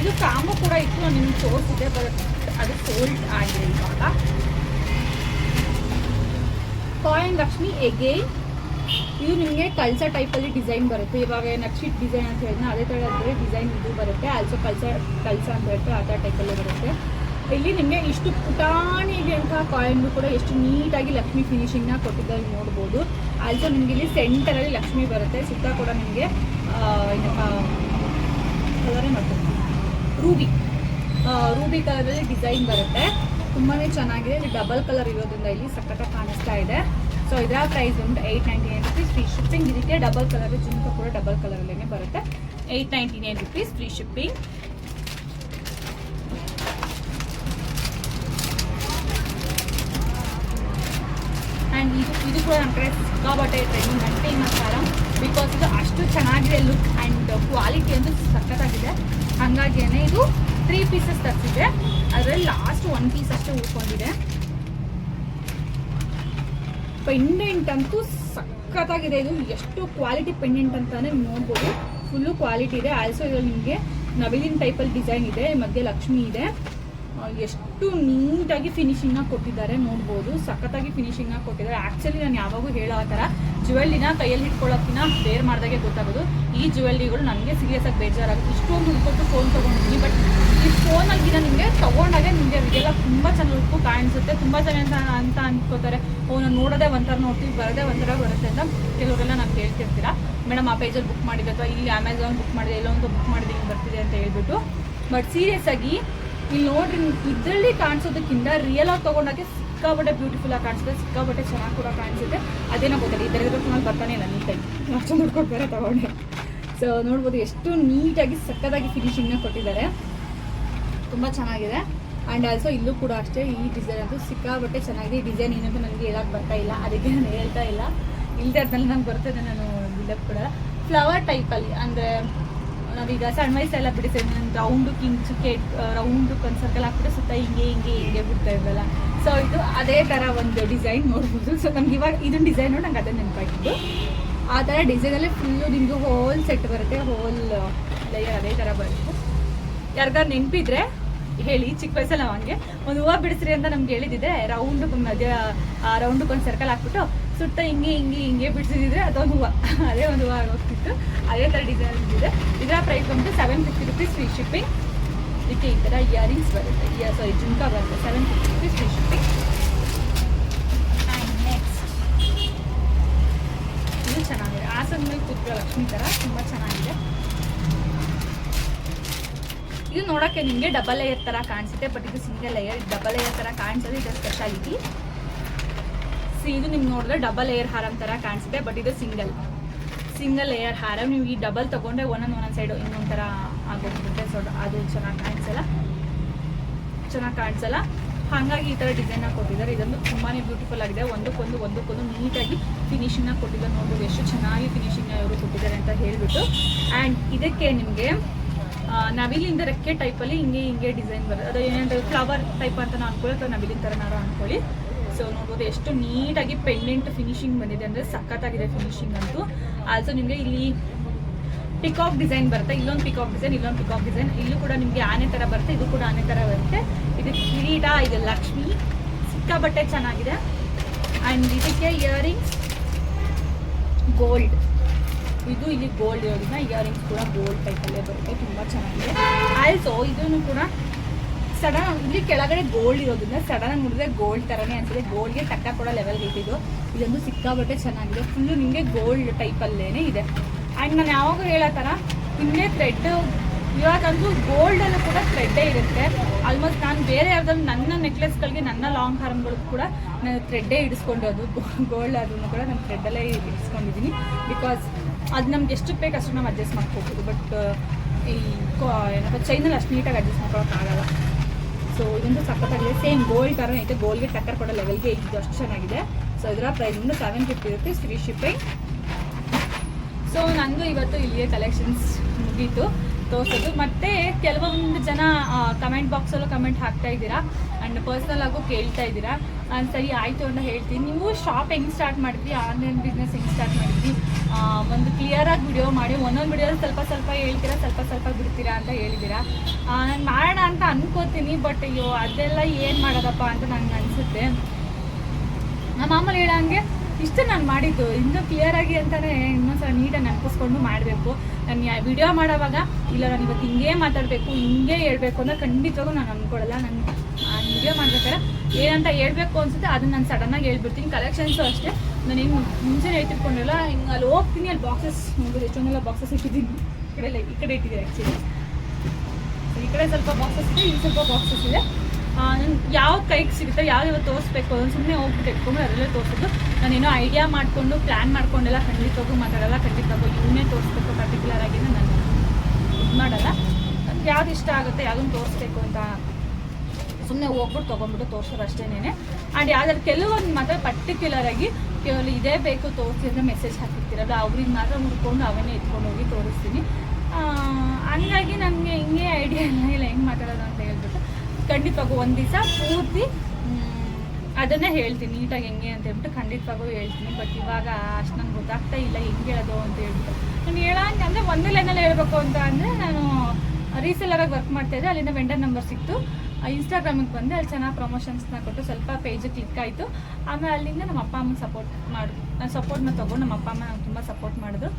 ಇದು ಕಾಮು ಕೂಡ ಇತ್ತು ನಾನು ನಿಮ್ಗೆ ತೋರಿಸಿದೆ ಬಟ್ ಅದು ಸೋಲ್ಡ್ ಆಗಿದೆ ಇವಾಗ. ಕಾಯಿನ್ ಲಕ್ಷ್ಮಿ ಎಗೇನ್ ಇದು ನಿಮಗೆ ಕಳ್ಸ ಟೈಪಲ್ಲಿ ಡಿಸೈನ್ ಬರುತ್ತೆ. ಇವಾಗ ನಕ್ಷಿಟ್ ಡಿಸೈನ್ ಅಂತ ಹೇಳಿದ್ರೆ ಅದೇ ಥರ ಅಂದರೆ ಡಿಸೈನ್ ಇದು ಬರುತ್ತೆ. ಆಲ್ಸೋ ಕಲ್ಸ ಕಲ್ಸ ಅಂತ ಹೇಳ್ತಾರೆ ಆ ಥರ ಟೈಪಲ್ಲೇ ಬರುತ್ತೆ. ಇಲ್ಲಿ ನಿಮಗೆ ಇಷ್ಟು ಪುಟಾಣಿಗೆ ಅಂತ ಕಾಯಿನ್ ಕೂಡ ಎಷ್ಟು ನೀಟಾಗಿ ಲಕ್ಷ್ಮಿ ಫಿನಿಶಿಂಗ್ನ ಕೊಟ್ಟಿದ್ದಾರೆ ನೋಡ್ಬೋದು. ಆಲ್ಸೋ ನಿಮಗೆ ಇಲ್ಲಿ ಸೆಂಟರಲ್ಲಿ ಲಕ್ಷ್ಮಿ ಬರುತ್ತೆ. ಸುತ್ತ ಕೂಡ ನಿಮಗೆ ಕಲರೇ ಮಾಡ್ತಾರೆ? ರೂಬಿ ರೂಬಿ ಕಲರಲ್ಲಿ ಡಿಸೈನ್ ಬರುತ್ತೆ. ತುಂಬಾ ಚೆನ್ನಾಗಿದೆ. ಇದು ಡಬಲ್ ಕಲರ್ ಇರೋದ್ರಿಂದ ಇಲ್ಲಿ ಸಖತ್ತಾಗಿ ಕಾಣಿಸ್ತಾ ಇದೆ. ಸೊ ಇದರ ಪ್ರೈಸ್ ಉಂಟು eight ninety nine rupees free shipping ಇದಕ್ಕೆ ಡಬಲ್ ಕಲರ್ ಜುಮ್ಕ ಕೂಡ ಡಬಲ್ ಕಲರ್ ಅಲ್ಲೇ ಬರುತ್ತೆ. Eight ninety nine rupees free shipping and ಇದು ಇದು ಕೂಡ ನಮ್ಮ ಕಡೆ ಸಿಕ್ಕಾಬಟ್ಟೆ ಟ್ರೆಂಡಿಂಗ್ ಗಂಟೆ ಮಸಾಲ ಬಿಕಾಸ್ ಇದು ಅಷ್ಟು ಚೆನ್ನಾಗಿದೆ ಲುಕ್ ಆ್ಯಂಡ್ ಕ್ವಾಲಿಟಿ ಅಂತೂ ಸಖತ್ತಾಗಿದೆ. ಹಾಗಾಗಿಯೇ ಇದು ತ್ರೀ ಪೀಸಸ್ ತರಿಸಿದೆ ಅದರಲ್ಲಿ ಲಾಸ್ಟ್ ಒನ್ ಪೀಸ್ ಅಷ್ಟೇ ಉಳ್ಕೊಂಡಿದೆ. ಪೆಂಡೆಂಟ್ ಅಂತೂ ಸಖತ್ತಾಗಿದೆ. ಇದು ಎಷ್ಟು ಕ್ವಾಲಿಟಿ ಪೆಂಡೆಂಟ್ ಅಂತಾನೆ ನೋಡ್ಬೋದು. ಫುಲ್ಲು ಕ್ವಾಲಿಟಿ ಇದೆ. ಆಲ್ಸೋ ಇದರಲ್ಲಿ ನಿಮಗೆ ನವಿಲಿನ ಟೈಪಲ್ಲಿ ಡಿಸೈನ್ ಇದೆ. ಮಧ್ಯೆ ಲಕ್ಷ್ಮಿ ಇದೆ. ಎಷ್ಟು ನೀಟಾಗಿ ಫಿನಿಶಿಂಗ್ನ ಕೊಟ್ಟಿದ್ದಾರೆ ನೋಡ್ಬೋದು. ಸಖತ್ತಾಗಿ ಫಿನಿಶಿಂಗ್ನ ಕೊಟ್ಟಿದ್ದಾರೆ. ಆ್ಯಕ್ಚುಲಿ ನಾನು ಯಾವಾಗೂ ಹೇಳೋ ಆ ಥರ ಜ್ಯುವೆಲ್ಲಿನ ಕೈಯಲ್ಲಿ ಇಟ್ಕೊಳ್ಳೋಕ್ಕಿಂತ ಬೇರ್ ಮಾಡಿದಾಗೆ ಗೊತ್ತಾಗೋದು. ಈ ಜುವೆಲ್ಲಿಗಳು ನನಗೆ ಸೀರಿಯಸ್ ಆಗಿ ಬೇಜಾರಾಗುತ್ತೆ. ಇಷ್ಟೊಂದು ಉಳ್ಕೊಟ್ಟು ಫೋನ್ ತೊಗೊಂಡಿದ್ದೀನಿ ಬಟ್ ಈ ಫೋನಾಗಿನ ನಿಮಗೆ ತೊಗೊಂಡಾಗೆ ನಿಮಗೆ ಇದೆಲ್ಲ ತುಂಬ ಚೆನ್ನಾಗಿ ಕಾಣಿಸುತ್ತೆ. ತುಂಬ ಚೆನ್ನಾಗಿ ಅಂತ ಅನ್ಕೋತಾರೆ. ಓ, ನಾನು ನೋಡೋದೇ ಒಂಥರ ನೋಡ್ತೀವಿ, ಬರೋದೇ ಒಂಥರ ಬರುತ್ತೆ ಅಂತ ಕೆಲವರೆಲ್ಲ ನಾವು ಕೇಳ್ತಿರ್ತೀರಾ? ಮೇಡಮ್, ಆ ಪೇಜಲ್ಲಿ ಬುಕ್ ಮಾಡಿದೆ ಅಥವಾ ಇಲ್ಲಿ ಅಮೆಝಾನ್ ಬುಕ್ ಮಾಡಿದೆ ಎಲ್ಲೊಂದು ಬುಕ್ ಮಾಡಿದೆ, ಹಿಂಗೆ ಬರ್ತಿದೆ ಅಂತ ಹೇಳ್ಬಿಟ್ಟು. ಬಟ್ ಸೀರಿಯಸ್ ಆಗಿ ಇಲ್ಲಿ ನೋಡ್ರಿ ಇದರಲ್ಲಿ ಕಾಣಿಸೋದಕ್ಕಿಂತ ರಿಯಲ್ ಆಗಿ ತೊಗೊಂಡಾಗೆ ಸಿಕ್ಕಾಬಟ್ಟೆ ಬ್ಯೂಟಿಫುಲ್ ಆಗಿ ಕಾಣಿಸುತ್ತೆ, ಸಿಕ್ಕಾಪಟ್ಟೆ ಚೆನ್ನಾಗಿ ಕೂಡ ಕಾಣಿಸುತ್ತೆ. ಅದೇನೋ ಗೊತ್ತಿಲ್ಲ ಇದರ ಫೋನಲ್ಲಿ ಬರ್ತಾನೆ ಇಲ್ಲ ನೀಟಾಗಿ ಅಷ್ಟು ನೋಡ್ಕೊಂಡು ಬೇರೆ ತಗೊಂಡೆ. ಸೊ ನೋಡ್ಬೋದು ಎಷ್ಟು ನೀಟಾಗಿ ಸಕ್ಕದಾಗಿ ಫಿನಿಶಿಂಗ್ನ ಕೊಟ್ಟಿದ್ದಾರೆ. ತುಂಬ ಚೆನ್ನಾಗಿದೆ. ಆ್ಯಂಡ್ ಆಲ್ಸೋ ಇಲ್ಲೂ ಕೂಡ ಅಷ್ಟೇ ಈ ಡಿಸೈನ್ ಅದು ಸಿಕ್ಕಾಬಟ್ಟೆ ಚೆನ್ನಾಗಿದೆ. ಈ ಡಿಸೈನ್ ಏನಂತ ನನಗೆ ಹೇಳಕ್ಕೆ ಬರ್ತಾ ಇಲ್ಲ. ಅದಕ್ಕೆ ನಾನು ಹೇಳ್ತಾ ಇಲ್ಲ. ಇಲ್ಲದೆ ಅದ್ರಲ್ಲಿ ನಂಗೆ ಬರ್ತದೆ ನಾನು ಬಿಡಕ್ಕೆ ಕೂಡ. ಫ್ಲವರ್ ಟೈಪಲ್ಲಿ ಅಂದರೆ ನಾವೀಗ ಸಣ್ಣ ವಯಸ್ಸೆಲ್ಲ ಬಿಡಿಸ್ತೇವೆ ನಾನು ರೌಂಡು ಕಿಂಚು ಕೇಟ್ ರೌಂಡು ಒಂದು ಸರ್ಕಲ್ ಹಾಕ್ಬಿಟ್ಟು ಸುತ್ತ ಹಿಂಗೆ ಹಿಂಗೆ ಹಿಂಗೆ ಬಿಡ್ತಾ ಇದ್ವಲ್ಲ. ಸೊ ಇದು ಅದೇ ಥರ ಒಂದು ಡಿಸೈನ್ ನೋಡ್ಬೋದು. ಸೊ ನಮ್ಗೆ ಇವಾಗ ಇದೊಂದು ಡಿಸೈನ್ ನೋಡಿ ನಂಗೆ ಅದೇ ನೆನಪಾಗಿದ್ದು. ಆ ಥರ ಡಿಸೈನಲ್ಲಿ ಫುಲ್ಲು ನಿಮಗೆ ಹೋಲ್ ಸೆಟ್ ಬರುತ್ತೆ. ಹೋಲ್ ಲೇಯರ್ ಅದೇ ಥರ ಬರುತ್ತೆ. ಯಾರಿಗಾರು ನೆನಪಿದ್ರೆ ಹೇಳಿ, ಚಿಕ್ಕ ವಯಸ್ಸಲ್ಲಿ ನಾವು ಹಂಗೆ ಒಂದು ಹೂವು ಬಿಡಿಸ್ರಿ ಅಂತ ನಮ್ಗೆ ಹೇಳಿದಿದೆ ರೌಂಡ್ ಮಧ್ಯ ರೌಂಡ್ ಒಂದು ಸರ್ಕಲ್ ಹಾಕ್ಬಿಟ್ಟು ಸುತ್ತ ಹಿಂಗೆ ಹಿಂಗೆ ಹಿಂಗೆ ಬಿಡಿಸಿದ್ರೆ ಅದೊಂದು ಹೂವು. ಅದೇ ಒಂದು ಹೂವು ಆಗೋಗ್ತಿತ್ತು. ಅದೇ ಥರ ಡಿಸೈನ್ ಇದೆ. ಇದರ ಪ್ರೈಸ್ ಬಂದು seven fifty rupees free shipping ಇದಕ್ಕೆ ಈ ಥರ ಇಯರಿಂಗ್ಸ್ ಬರುತ್ತೆ. ಇಯರ್ ಸಾರಿ ಜುಮ್ಕಾ ಬರುತ್ತೆ. Seven fifty rupees free shipping next ಇದು ಚೆನ್ನಾಗಿದೆ. ಆಸನ ಮೇಲೆ ಕೂತ್ಕೊಳ್ಳೋ ಲಕ್ಷ್ಮಿ ಥರ ತುಂಬ ಚೆನ್ನಾಗಿದೆ. ಇದು ನೋಡೋಕ್ಕೆ ನಿಮಗೆ ಡಬಲ್ ಲೇಯರ್ ಥರ ಕಾಣಿಸುತ್ತೆ ಬಟ್ ಇದು ಸಿಂಗಲ್ ಲೇಯರ್ ಡಬಲ್ ಲೇಯರ್ ಥರ ಕಾಣಿಸೋದು ಇದು ಸ್ಪೆಷಾಲಿಟಿ ಸಿ ಇದು ನಿಮ್ಗೆ ನೋಡಿದ್ರೆ ಡಬಲ್ ಲೇಯರ್ ಹಾರಂ ಥರ ಕಾಣಿಸುತ್ತೆ ಬಟ್ ಇದು ಸಿಂಗಲ್ ಸಿಂಗಲ್ ಲೇಯರ್ ಹಾರಂ, ನೀವು ಈ ಡಬಲ್ ತೊಗೊಂಡ್ರೆ ಒಂದೊಂದು ಒಂದೊಂದು ಸೈಡು ಇನ್ನೊಂಥರ ಆಗೋಗ್ಬಿಡುತ್ತೆ. ಸೊ ಅದು ಚೆನ್ನಾಗಿ ಕಾಣಿಸಲ್ಲ. ಚೆನ್ನಾಗಿ ಕಾಣಿಸಲ್ಲ. ಹಾಗಾಗಿ ಈ ಥರ ಡಿಸೈನ್ನ ಕೊಟ್ಟಿದ್ದಾರೆ. ಇದೊಂದು ತುಂಬಾ ಬ್ಯೂಟಿಫುಲ್ ಆಗಿದೆ. ಒಂದಕ್ಕೊಂದು ಒಂದಕ್ಕೊಂದು ನೀಟಾಗಿ ಫಿನಿಶಿಂಗ್ನ ಕೊಟ್ಟಿದ್ದಾರೆ ನೋಡ್ಬೋದು ಎಷ್ಟು ಚೆನ್ನಾಗಿ ಫಿನಿಶಿಂಗ್ನ ಇವರು ಕೊಟ್ಟಿದ್ದಾರೆ ಅಂತ ಹೇಳಿಬಿಟ್ಟು. ಆ್ಯಂಡ್ ಇದಕ್ಕೆ ನಿಮಗೆ ನವಿಲಿಂದ ರೆಕ್ಕೆ ಟೈಪಲ್ಲಿ ಹಿಂಗೆ ಹಿಂಗೆ ಡಿಸೈನ್ ಬರುತ್ತೆ. ಅದು ಏನಂದ್ರೆ ಫ್ಲವರ್ ಟೈಪ್ ಅಂತ ನಾನು ಅನ್ಕೊಳ್ಳಿ ಅಥವಾ ನವಿಲಿನ ಥರನಾರ ಅನ್ಕೊಳ್ಳಿ. ಸೊ ನೋಡ್ಬೋದು ಎಷ್ಟು ನೀಟಾಗಿ ಪೆಂಡೆಂಟ್ ಫಿನಿಶಿಂಗ್ ಬಂದಿದೆ ಅಂದರೆ ಸಖತ್ತಾಗಿದೆ ಫಿನಿಶಿಂಗ್ ಅಂತೂ. ಆಲ್ಸೋ ನಿಮಗೆ ಇಲ್ಲಿ ಪಿಕಾಕ್ ಡಿಸೈನ್ ಬರುತ್ತೆ. ಇಲ್ಲೊಂದು ಪಿಕಾಕ್ ಡಿಸೈನ್ ಇಲ್ಲೊಂದು ಪಿಕಾಕ್ ಡಿಸೈನ್ ಇಲ್ಲೂ ಕೂಡ ನಿಮಗೆ ಆನೆ ಥರ ಬರುತ್ತೆ, ಇದು ಕೂಡ ಆನೆ ಥರ ಬರುತ್ತೆ. ಇದು ಕಿರೀಟ, ಇದು ಲಕ್ಷ್ಮಿ. ಸಿಕ್ಕಾಬಟ್ಟೆ ಚೆನ್ನಾಗಿದೆ. ಆ್ಯಂಡ್ ಇದಕ್ಕೆ ಇಯರಿಂಗ್ಸ್ ಗೋಲ್ಡ್ ಇದು ಇಲ್ಲಿ ಗೋಲ್ಡ್ ಇರೋದ್ರಿಂದ ಇಯರಿಂಗ್ಸ್ ಕೂಡ ಗೋಲ್ಡ್ ಟೈಪಲ್ಲೇ ಬರುತ್ತೆ, ತುಂಬ ಚೆನ್ನಾಗಿದೆ. ಆಲ್ಸೋ ಇದನ್ನು ಕೂಡ ಸಡನ್ ಇಲ್ಲಿ ಕೆಳಗಡೆ ಗೋಲ್ಡ್ ಇರೋದ್ರಿಂದ ಸಡನ್ ಆಗಿ ನೋಡಿದ್ರೆ ಗೋಲ್ಡ್ ಥರನೇ ಅನ್ಸುತ್ತೆ. ಗೋಲ್ಡ್ಗೆ ತಕ್ಕ ಕೂಡ ಲೆವೆಲ್ ಇಟ್ಟಿದ್ದು. ಇದೊಂದು ಸಿಕ್ಕಾಬಟ್ಟೆ ಚೆನ್ನಾಗಿದೆ. ಫುಲ್ಲು ನಿಮಗೆ ಗೋಲ್ಡ್ ಟೈಪಲ್ಲೇ ಇದೆ. ಆ್ಯಂಡ್ ನಾನು ಯಾವಾಗ ಹೇಳೋ ಥರ ನಿಮಗೆ ಥ್ರೆಡ್ ಇವಾಗಂತೂ ಗೋಲ್ಡಲ್ಲೂ ಕೂಡ ಥ್ರೆಡ್ಡೇ ಇರುತ್ತೆ. ಆಲ್ಮೋಸ್ಟ್ ನಾನು ಬೇರೆ ಯಾವ್ದಾದ್ರು ನನ್ನ ನೆಕ್ಲೆಸ್ಗಳಿಗೆ ನನ್ನ ಲಾಂಗ್ ಹಾರ್ಮ್ಗಳು ಕೂಡ ನಾನು ಥ್ರೆಡ್ಡೇ ಇಡಿಸ್ಕೊಂಡಿರೋದು ಗೋಲ್ಡ್ ಆದ್ರೂ ಕೂಡ ನಾನು ಥ್ರೆಡ್ಡಲ್ಲೇ ಇಡಿಸ್ಕೊಂಡಿದ್ದೀನಿ. ಬಿಕಾಸ್ ಅದು ನಮ್ಗೆ ಎಷ್ಟು ಬೇಕು ಅಷ್ಟು ನಾವು ಅಡ್ಜಸ್ಟ್ ಮಾಡ್ಕೋಬೋದು ಬಟ್ ಈ ಏನಪ್ಪ ಚೈನಲ್ಲಿ ಅಷ್ಟು ನೀಟಾಗಿ ಅಡ್ಜಸ್ಟ್ ಮಾಡ್ಕೊಳಕ್ಕಾಗಲ್ಲ ಸೊ ಇದೊಂದು ಸಖತ್ತಾಗಿದೆ. ಸೇಮ್ ಗೋಲ್ಡ್ ಥರ ಐತೆ. ಗೋಲ್ಡ್ಗೆ ಟಕ್ಕರ್ ಕೊಡೋ ಲೆವೆಲ್ಗೆ ಇದು ಅಷ್ಟು ಚೆನ್ನಾಗಿದೆ. ಸೊ ಇದರ ಪ್ರೈಸ್ ಬಂದು seven fifty rupees free shipping so ನನಗೂ ಇವತ್ತು ಇಲ್ಲಿಯೇ ಕಲೆಕ್ಷನ್ಸ್ ಮುಗೀತು. ತೋರಿಸೋದು. ಮತ್ತು ಕೆಲವೊಂದು ಜನ ಕಮೆಂಟ್ ಬಾಕ್ಸಲ್ಲೂ ಕಮೆಂಟ್ ಹಾಕ್ತಾ ಇದ್ದೀರಾ. ಆ್ಯಂಡ್ ಪರ್ಸ್ನಲ್ ಕೇಳ್ತಾ ಇದ್ದೀರಾ. ನಾನು ಸರಿ ಆಯಿತು ಅಂತ ಹೇಳ್ತೀನಿ. ನೀವು ಶಾಪ್ ಹೆಂಗೆ ಸ್ಟಾರ್ಟ್ ಮಾಡಿದ್ವಿ ಆನ್ಲೈನ್ ಬಿಸ್ನೆಸ್ ಹೆಂಗೆ ಸ್ಟಾರ್ಟ್ ಮಾಡಿದ್ರಿ? ಆ, ಒಂದು ಕ್ಲಿಯರಾಗಿ ವಿಡಿಯೋ ಮಾಡಿ, ಒಂದೊಂದು ವಿಡಿಯೋ ಸ್ವಲ್ಪ ಸ್ವಲ್ಪ ಹೇಳ್ತೀರಾ, ಸ್ವಲ್ಪ ಸ್ವಲ್ಪ ಬಿಡ್ತೀರಾ ಅಂತ ಹೇಳಿದ್ದೀರಾ ನಾನು ಮಾಡೋಣ ಅಂತ ಅನ್ಕೋತೀನಿ ಬಟ್ ಅಯ್ಯೋ, ಅದೆಲ್ಲ ಏನು ಮಾಡೋದಪ್ಪ ಅಂತ ನಂಗೆ ಅನಿಸುತ್ತೆ. ನಮ್ಮ ಮಾಮೂಲಿ ಹೇಳಂಗೆ ಇಷ್ಟು ನಾನು ಮಾಡಿದ್ದು. ಇನ್ನೂ ಕ್ಲಿಯರ್ ಆಗಿ ಅಂತಾನೆ ಇನ್ನೊಂದ್ಸಲ ನೀಟಾಗಿ ನೆನಪಿಸ್ಕೊಂಡು ಮಾಡಬೇಕು. ನಾನು ವಿಡಿಯೋ ಮಾಡೋವಾಗ, ಇಲ್ಲ, ನಾನು ಇವತ್ತು ಹಿಂಗೆ ಮಾತಾಡಬೇಕು, ಹಿಂಗೆ ಹೇಳ್ಬೇಕು ಅಂತ ಖಂಡಿತವಾಗೂ ನಾನು ಅಂದ್ಕೊಳ್ಳಲ್ಲ ನಾನು ವಿಡಿಯೋ ಮಾಡ್ಬೇಕಾದ್ರೆ ಏನಂತ ಹೇಳ್ಬೇಕು ಅನ್ಸುತ್ತೆ ಅದನ್ನ ನಾನು ಸಡನ್ನಾಗಿ ಹೇಳ್ಬಿಡ್ತೀನಿ. ಕಲೆಕ್ಷನ್ಸು ಅಷ್ಟೇ. ನಾನೇನು ಮುಂಚೆನೇ ಹೇಳ್ತಿರ್ಕೊಂಡಿಲ್ಲ ಹಿಂಗೆ ಅಲ್ಲಿ ಹೋಗ್ತೀನಿ, ಅಲ್ಲಿ ಬಾಕ್ಸಸ್ ನೋಡಿದ್ರೆ ಎಷ್ಟೊಂದೆಲ್ಲ ಬಾಕ್ಸಸ್ ಇಟ್ಟಿದ್ದೀನಿ. ಈ ಕಡೆ ಈ ಕಡೆ ಇಟ್ಟಿದ್ದೀನಿ ಆ್ಯಕ್ಚುಲಿ ಈ ಕಡೆ ಸ್ವಲ್ಪ ಬಾಕ್ಸಸ್ ಇದೆ ಇಲ್ಲಿ ಸ್ವಲ್ಪ ಬಾಕ್ಸಸ್ ಇದೆ. ನಾನು ಯಾವ ಕೈಗೆ ಸಿಗುತ್ತೆ, ಯಾವ್ದು ಇವತ್ತು ತೋರಿಸ್ಬೇಕು ಅದನ್ನು ಸುಮ್ಮನೆ ಹೋಗ್ಬಿಟ್ಟು ಎತ್ಕೊಂಡು ಅದರಲ್ಲೇ ತೋರಿಸೋದು. ನಾನೇನೋ ಐಡಿಯಾ ಮಾಡಿಕೊಂಡು ಪ್ಲ್ಯಾನ್ ಮಾಡ್ಕೊಂಡೆಲ್ಲ ಖಂಡಿತವಾಗೂ ಮಾತಾಡಲ್ಲ ಖಂಡಿತವಾಗೂ ಇವನ್ನೇ ತೋರಿಸ್ಬೇಕು ಪರ್ಟಿಕ್ಯುಲರ್ ಆಗಿ ನಾನು ಇದು ಮಾಡಲ್ಲ. ನನಗೆ ಯಾವ್ದು ಇಷ್ಟ ಆಗುತ್ತೆ ಯಾವ್ದನ್ನು ತೋರಿಸ್ಬೇಕು ಅಂತ ಸುಮ್ಮನೆ ಹೋಗ್ಬಿಟ್ಟು ತೊಗೊಂಡ್ಬಿಟ್ಟು ತೋರಿಸೋದು ಅಷ್ಟೇನೇ ಆ್ಯಂಡ್ ಯಾವ್ದಾದ್ರು ಕೆಲವೊಂದು ಮಾತ್ರ ಪರ್ಟಿಕ್ಯುಲರ್ ಆಗಿ ಕೇವಲ ಇದೇ ಬೇಕು ತೋರಿಸಿ ಅಂದರೆ ಮೆಸೇಜ್ ಹಾಕಿರ್ತೀರಲ್ಲ, ಅವ್ರಿಗೆ ಮಾತ್ರ ಹುಡ್ಕೊಂಡು ಅವನ್ನೇ ಎತ್ಕೊಂಡು ಹೋಗಿ ತೋರಿಸ್ತೀನಿ. ಹಂಗಾಗಿ ನನಗೆ ಹಿಂಗೆ ಐಡಿಯಾ ಇಲ್ಲ ಇಲ್ಲ, ಹೆಂಗೆ ಮಾತಾಡೋದು ಅಂತ ಹೇಳ್ಬಿಟ್ಟು. ಖಂಡಿತವಾಗೂ ಒಂದು ದಿವಸ ಪೂರ್ತಿ ಅದನ್ನೇ ಹೇಳ್ತೀನಿ, ನೀಟಾಗಿ ಹೆಂಗೆ ಅಂತ ಹೇಳ್ಬಿಟ್ಟು ಖಂಡಿತವಾಗೂ ಹೇಳ್ತೀನಿ. ಬಟ್ ಇವಾಗ ಅಷ್ಟು ನಂಗೆ ಗೊತ್ತಾಗ್ತಾ ಇಲ್ಲ, ಹೆಂಗೆ ಹೇಳೋದು ಅಂತ ಹೇಳ್ಬಿಟ್ಟು. ನಾನು ಹೇಳೋಂಗೆ ಅಂದರೆ ಒಂದೇ ಲೈನಲ್ಲಿ ಹೇಳಬೇಕು ಅಂತ ಅಂದರೆ ನಾನು ರೀಸೆಲ್ಲರಾಗಿ ವರ್ಕ್ ಮಾಡ್ತಾಯಿದ್ದೆ ಅಲ್ಲಿಂದ ವೆಂಡರ್ ನಂಬರ್ ಸಿಕ್ತು. ಇನ್ಸ್ಟಾಗ್ರಾಮಿಗೆ ಬಂದೆ, ಅಲ್ಲಿ ಚೆನ್ನಾಗಿ ಪ್ರಮೋಷನ್ಸ್ನ ಕೊಟ್ಟು ಸ್ವಲ್ಪ ಪೇಜ್ ಕ್ಲಿಕ್ ಆಯಿತು. ಆಮೇಲೆ ಅಲ್ಲಿಂದ ನಮ್ಮ ಅಪ್ಪ ಅಮ್ಮ ಸಪೋರ್ಟ್ ಮಾಡಿ ನಾನು ಸಪೋರ್ಟ್ನ ತೊಗೊಂಡು ನಮ್ಮ ಅಪ್ಪ ಅಮ್ಮ ನಂಗೆ ತುಂಬ ಸಪೋರ್ಟ್ ಮಾಡಿದ್ರು.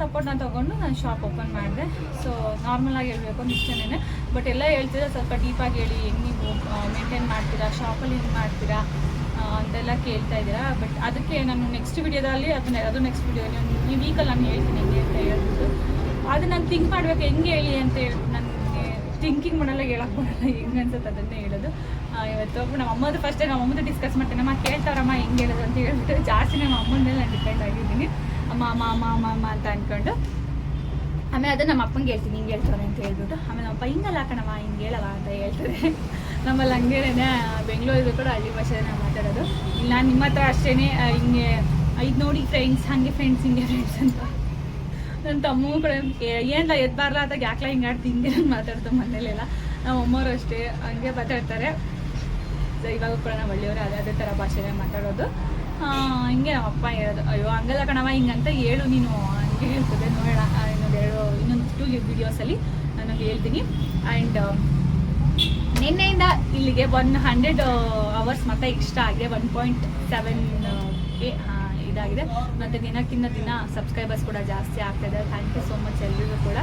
ಸಪೋರ್ಟ್ನ ತೊಗೊಂಡು ನಾನು ಶಾಪ್ ಓಪನ್ ಮಾಡಿದೆ. ಸೊ ನಾರ್ಮಲಾಗಿ ಹೇಳಬೇಕು ಇಷ್ಟನೇ ಬಟ್ ಎಲ್ಲ ಹೇಳ್ತಿದ್ರೆ ಸ್ವಲ್ಪ ಡೀಪಾಗಿ ಹೇಳಿ, ಹೆಂಗೆ ನೀವು ಮೇಂಟೈನ್ ಮಾಡ್ತೀರಾ? ಶಾಪಲ್ಲಿ ಹೆಂಗೆ ಮಾಡ್ತೀರಾ? ಅಂತೆಲ್ಲ ಕೇಳ್ತಾ ಇದ್ದೀರಾ. ಬಟ್ ಅದಕ್ಕೆ ನಾನು ನೆಕ್ಸ್ಟ್ ವಿಡಿಯೋದಲ್ಲಿ ಅದನ್ನ, ಅದು ನೆಕ್ಸ್ಟ್ ವಿಡಿಯೋ ಈ ವೀಕಲ್ಲಿ ನಾನು ಹೇಳ್ತೀನಿ, ಹೆಂಗೆ ಅಂತ ಹೇಳ್ಬಿಟ್ಟು. ಅದು ನಾನು ಥಿಂಕ್ ಮಾಡಬೇಕು, ಹೆಂಗೆ ಹೇಳಿ ಅಂತ ಹೇಳಿ ನನಗೆ ಥಿಂಕಿಂಗ್ ಮಾಡಲ್ಲ ಹೇಳಕ್ ಬರಲ್ಲ. ಹೆಂಗೆ ಅನ್ಸುತ್ತೆ ಅದನ್ನೇ ಹೇಳೋದು. ಇವತ್ತು ನಮ್ಮ ಅಮ್ಮದು ಫಸ್ಟೇ ನಮ್ಮ ಅಮ್ಮದು ಡಿಸ್ಕಸ್ ಮಾಡ್ತೇನೆ. ಅಮ್ಮ ಕೇಳ್ತಾರಮ್ಮ ಹೆಂಗೆ ಹೇಳೋದು ಅಂತ ಹೇಳ್ಬಿಟ್ಟು ಜಾಸ್ತಿ ನಮ್ಮ ಅಮ್ಮನ ಮೇಲೆ ನಾನು ಡಿಪೆಂಡ್ ಆಗಿದ್ದೀನಿ. ಅಮ್ಮ ಅಮ್ಮ ಅಮ್ಮ ಅಮ್ಮ ಅಮ್ಮ ಅಂತ ಅಂದ್ಕೊಂಡು ಆಮೇಲೆ ಅದನ್ನು ನಮ್ಮ ಅಪ್ಪಂಗೆ ಹೇಳ್ತೀನಿ. ಹಿಂಗೆ ಹೇಳ್ತಾರೆ ಅಂತ ಹೇಳ್ಬಿಟ್ಟು. ಆಮೇಲೆ ನಮ್ಮ ಅಪ್ಪ, ಹಿಂಗಲ್ಲ ಕಣಮ್ಮ ಹಿಂಗೆ ಹೇಳವ ಅಂತ ಹೇಳ್ತಾರೆ. ನಮ್ಮಲ್ಲಿ ಹಂಗೇನೆ ಬೆಂಗಳೂರಿಗೂ ಕೂಡ ಅಲ್ಲಿ ಭಾಷೆನೇ ಮಾತಾಡೋದು. ಇಲ್ಲ ನಾನು ನಿಮ್ಮ ಹತ್ರ ಅಷ್ಟೇ ಹಿಂಗೆ, ಇದು ನೋಡಿ ಫ್ರೆಂಡ್ಸ್ ಹಾಗೆ ಫ್ರೆಂಡ್ಸ್ ಹಿಂಗೆ ಫ್ರೆಂಡ್ಸ್ ಅಂತ. ನನ್ನ ತಮ್ಮ ಕಡೆ ಏನಿಲ್ಲ ಬಾರ್ಲ ಅದಾಗ ಯಾಕ್ಲ ಹಿಂಗೆ ಆಡ್ತಿ ಹಿಂಗೆ ಮಾತಾಡ್ತಾ ಮನೇಲೆಲ್ಲ. ನಮ್ಮ ಅಮ್ಮವ್ರು ಅಷ್ಟೇ ಹಂಗೆ ಮಾತಾಡ್ತಾರೆ. ಇವಾಗ ಕೂಡ ನಾವು ಒಳ್ಳೆಯವರು ಅದೇ ಅದೇ ಥರ ಭಾಷೆನೇ ಮಾತಾಡೋದು. ಹಿಂಗೆ ನಮ್ಮ ಅಪ್ಪ ಹೇಳೋದು ಅಯ್ಯೋ ಹಂಗಲ್ಲ ಕಣವ ಹಿಂಗಂತ ಹೇಳು ನೀನು. ಹಂಗೆ ಹೇಳ್ತದೆ ನೋಡೋಣ. ಆ, ಇನ್ನೊಂದು ಎರಡು ಇನ್ನೊಂದು ಟೂ ವಿಡಿಯೋಸಲ್ಲಿ ನಾನು ಹೇಳ್ತೀನಿ. ಆ್ಯಂಡ್ ನಿನ್ನೆಯಿಂದ ಇಲ್ಲಿಗೆ ಒನ್ ಹಂಡ್ರೆಡ್ ಅವರ್ಸ್ ಮತ್ತೆ ಎಕ್ಸ್ಟ್ರಾ ಆಗಿದೆ ಒನ್ ಪಾಯಿಂಟ್ ಸೆವೆನ್ ಕೆ ಇದಾಗಿದೆ. ಮತ್ತೆ ದಿನಕ್ಕಿಂತ ದಿನ ಸಬ್ಸ್ಕ್ರೈಬರ್ಸ್ ಕೂಡ ಜಾಸ್ತಿ ಆಗ್ತಾಯಿದೆ ಥ್ಯಾಂಕ್ ಯು ಸೋ ಮಚ್ ಎಲ್ರಿಗೂ ಕೂಡ.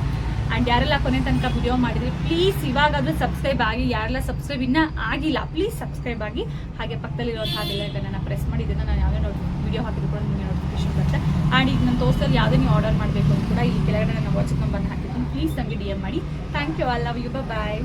ಆ್ಯಂಡ್ ಯಾರೆಲ್ಲ ಕೊನೆ ತನಕ ವಿಡಿಯೋ ಮಾಡಿದ್ರಿ ಪ್ಲೀಸ್ ಇವಾಗಾದರೂ ಸಬ್ಸ್ಕ್ರೈಬ್ ಆಗಿ, ಯಾರೆಲ್ಲ ಸಬ್ಸ್ಕ್ರೈಬ್ ಇನ್ನ ಆಗಿಲ್ಲ ಪ್ಲೀಸ್ ಸಬ್ಸ್ಕ್ರೈಬ್ ಆಗಿ. ಹಾಗೆ ಪಕ್ಕದಲ್ಲಿರುವಂತಹ ಬೆಲ್ಲೈಕನ್ನ ಪ್ರೆಸ್ ಮಾಡಿದ್ದನ್ನು ನಾನು ಯಾವುದೇ ನೋಡಿ ವಿಡಿಯೋ ಹಾಕಿದ್ರು ಕೂಡ ನಿಮಗೆ ನೋಟಿಫಿಕೇಶನ್ ಬರುತ್ತೆ. ಆ್ಯಂಡ್ ಈಗ ನನ್ನ ತೋರಿಸಲ್ಲಿ ಯಾವುದೇ ನೀವು ಆರ್ಡರ್ ಮಾಡಬೇಕು ಅಂತ ಕೂಡ ಈ ಕೆಳಗಡೆ ನನ್ನ ವಾಟ್ಸಪ್ ನಂಬರ್ನ ಹಾಕಿದ್ದೀನಿ ಪ್ಲೀಸ್ ನಮಗೆ ಡಿ ಎಂ ಮಾಡಿ. Thank you I love you bye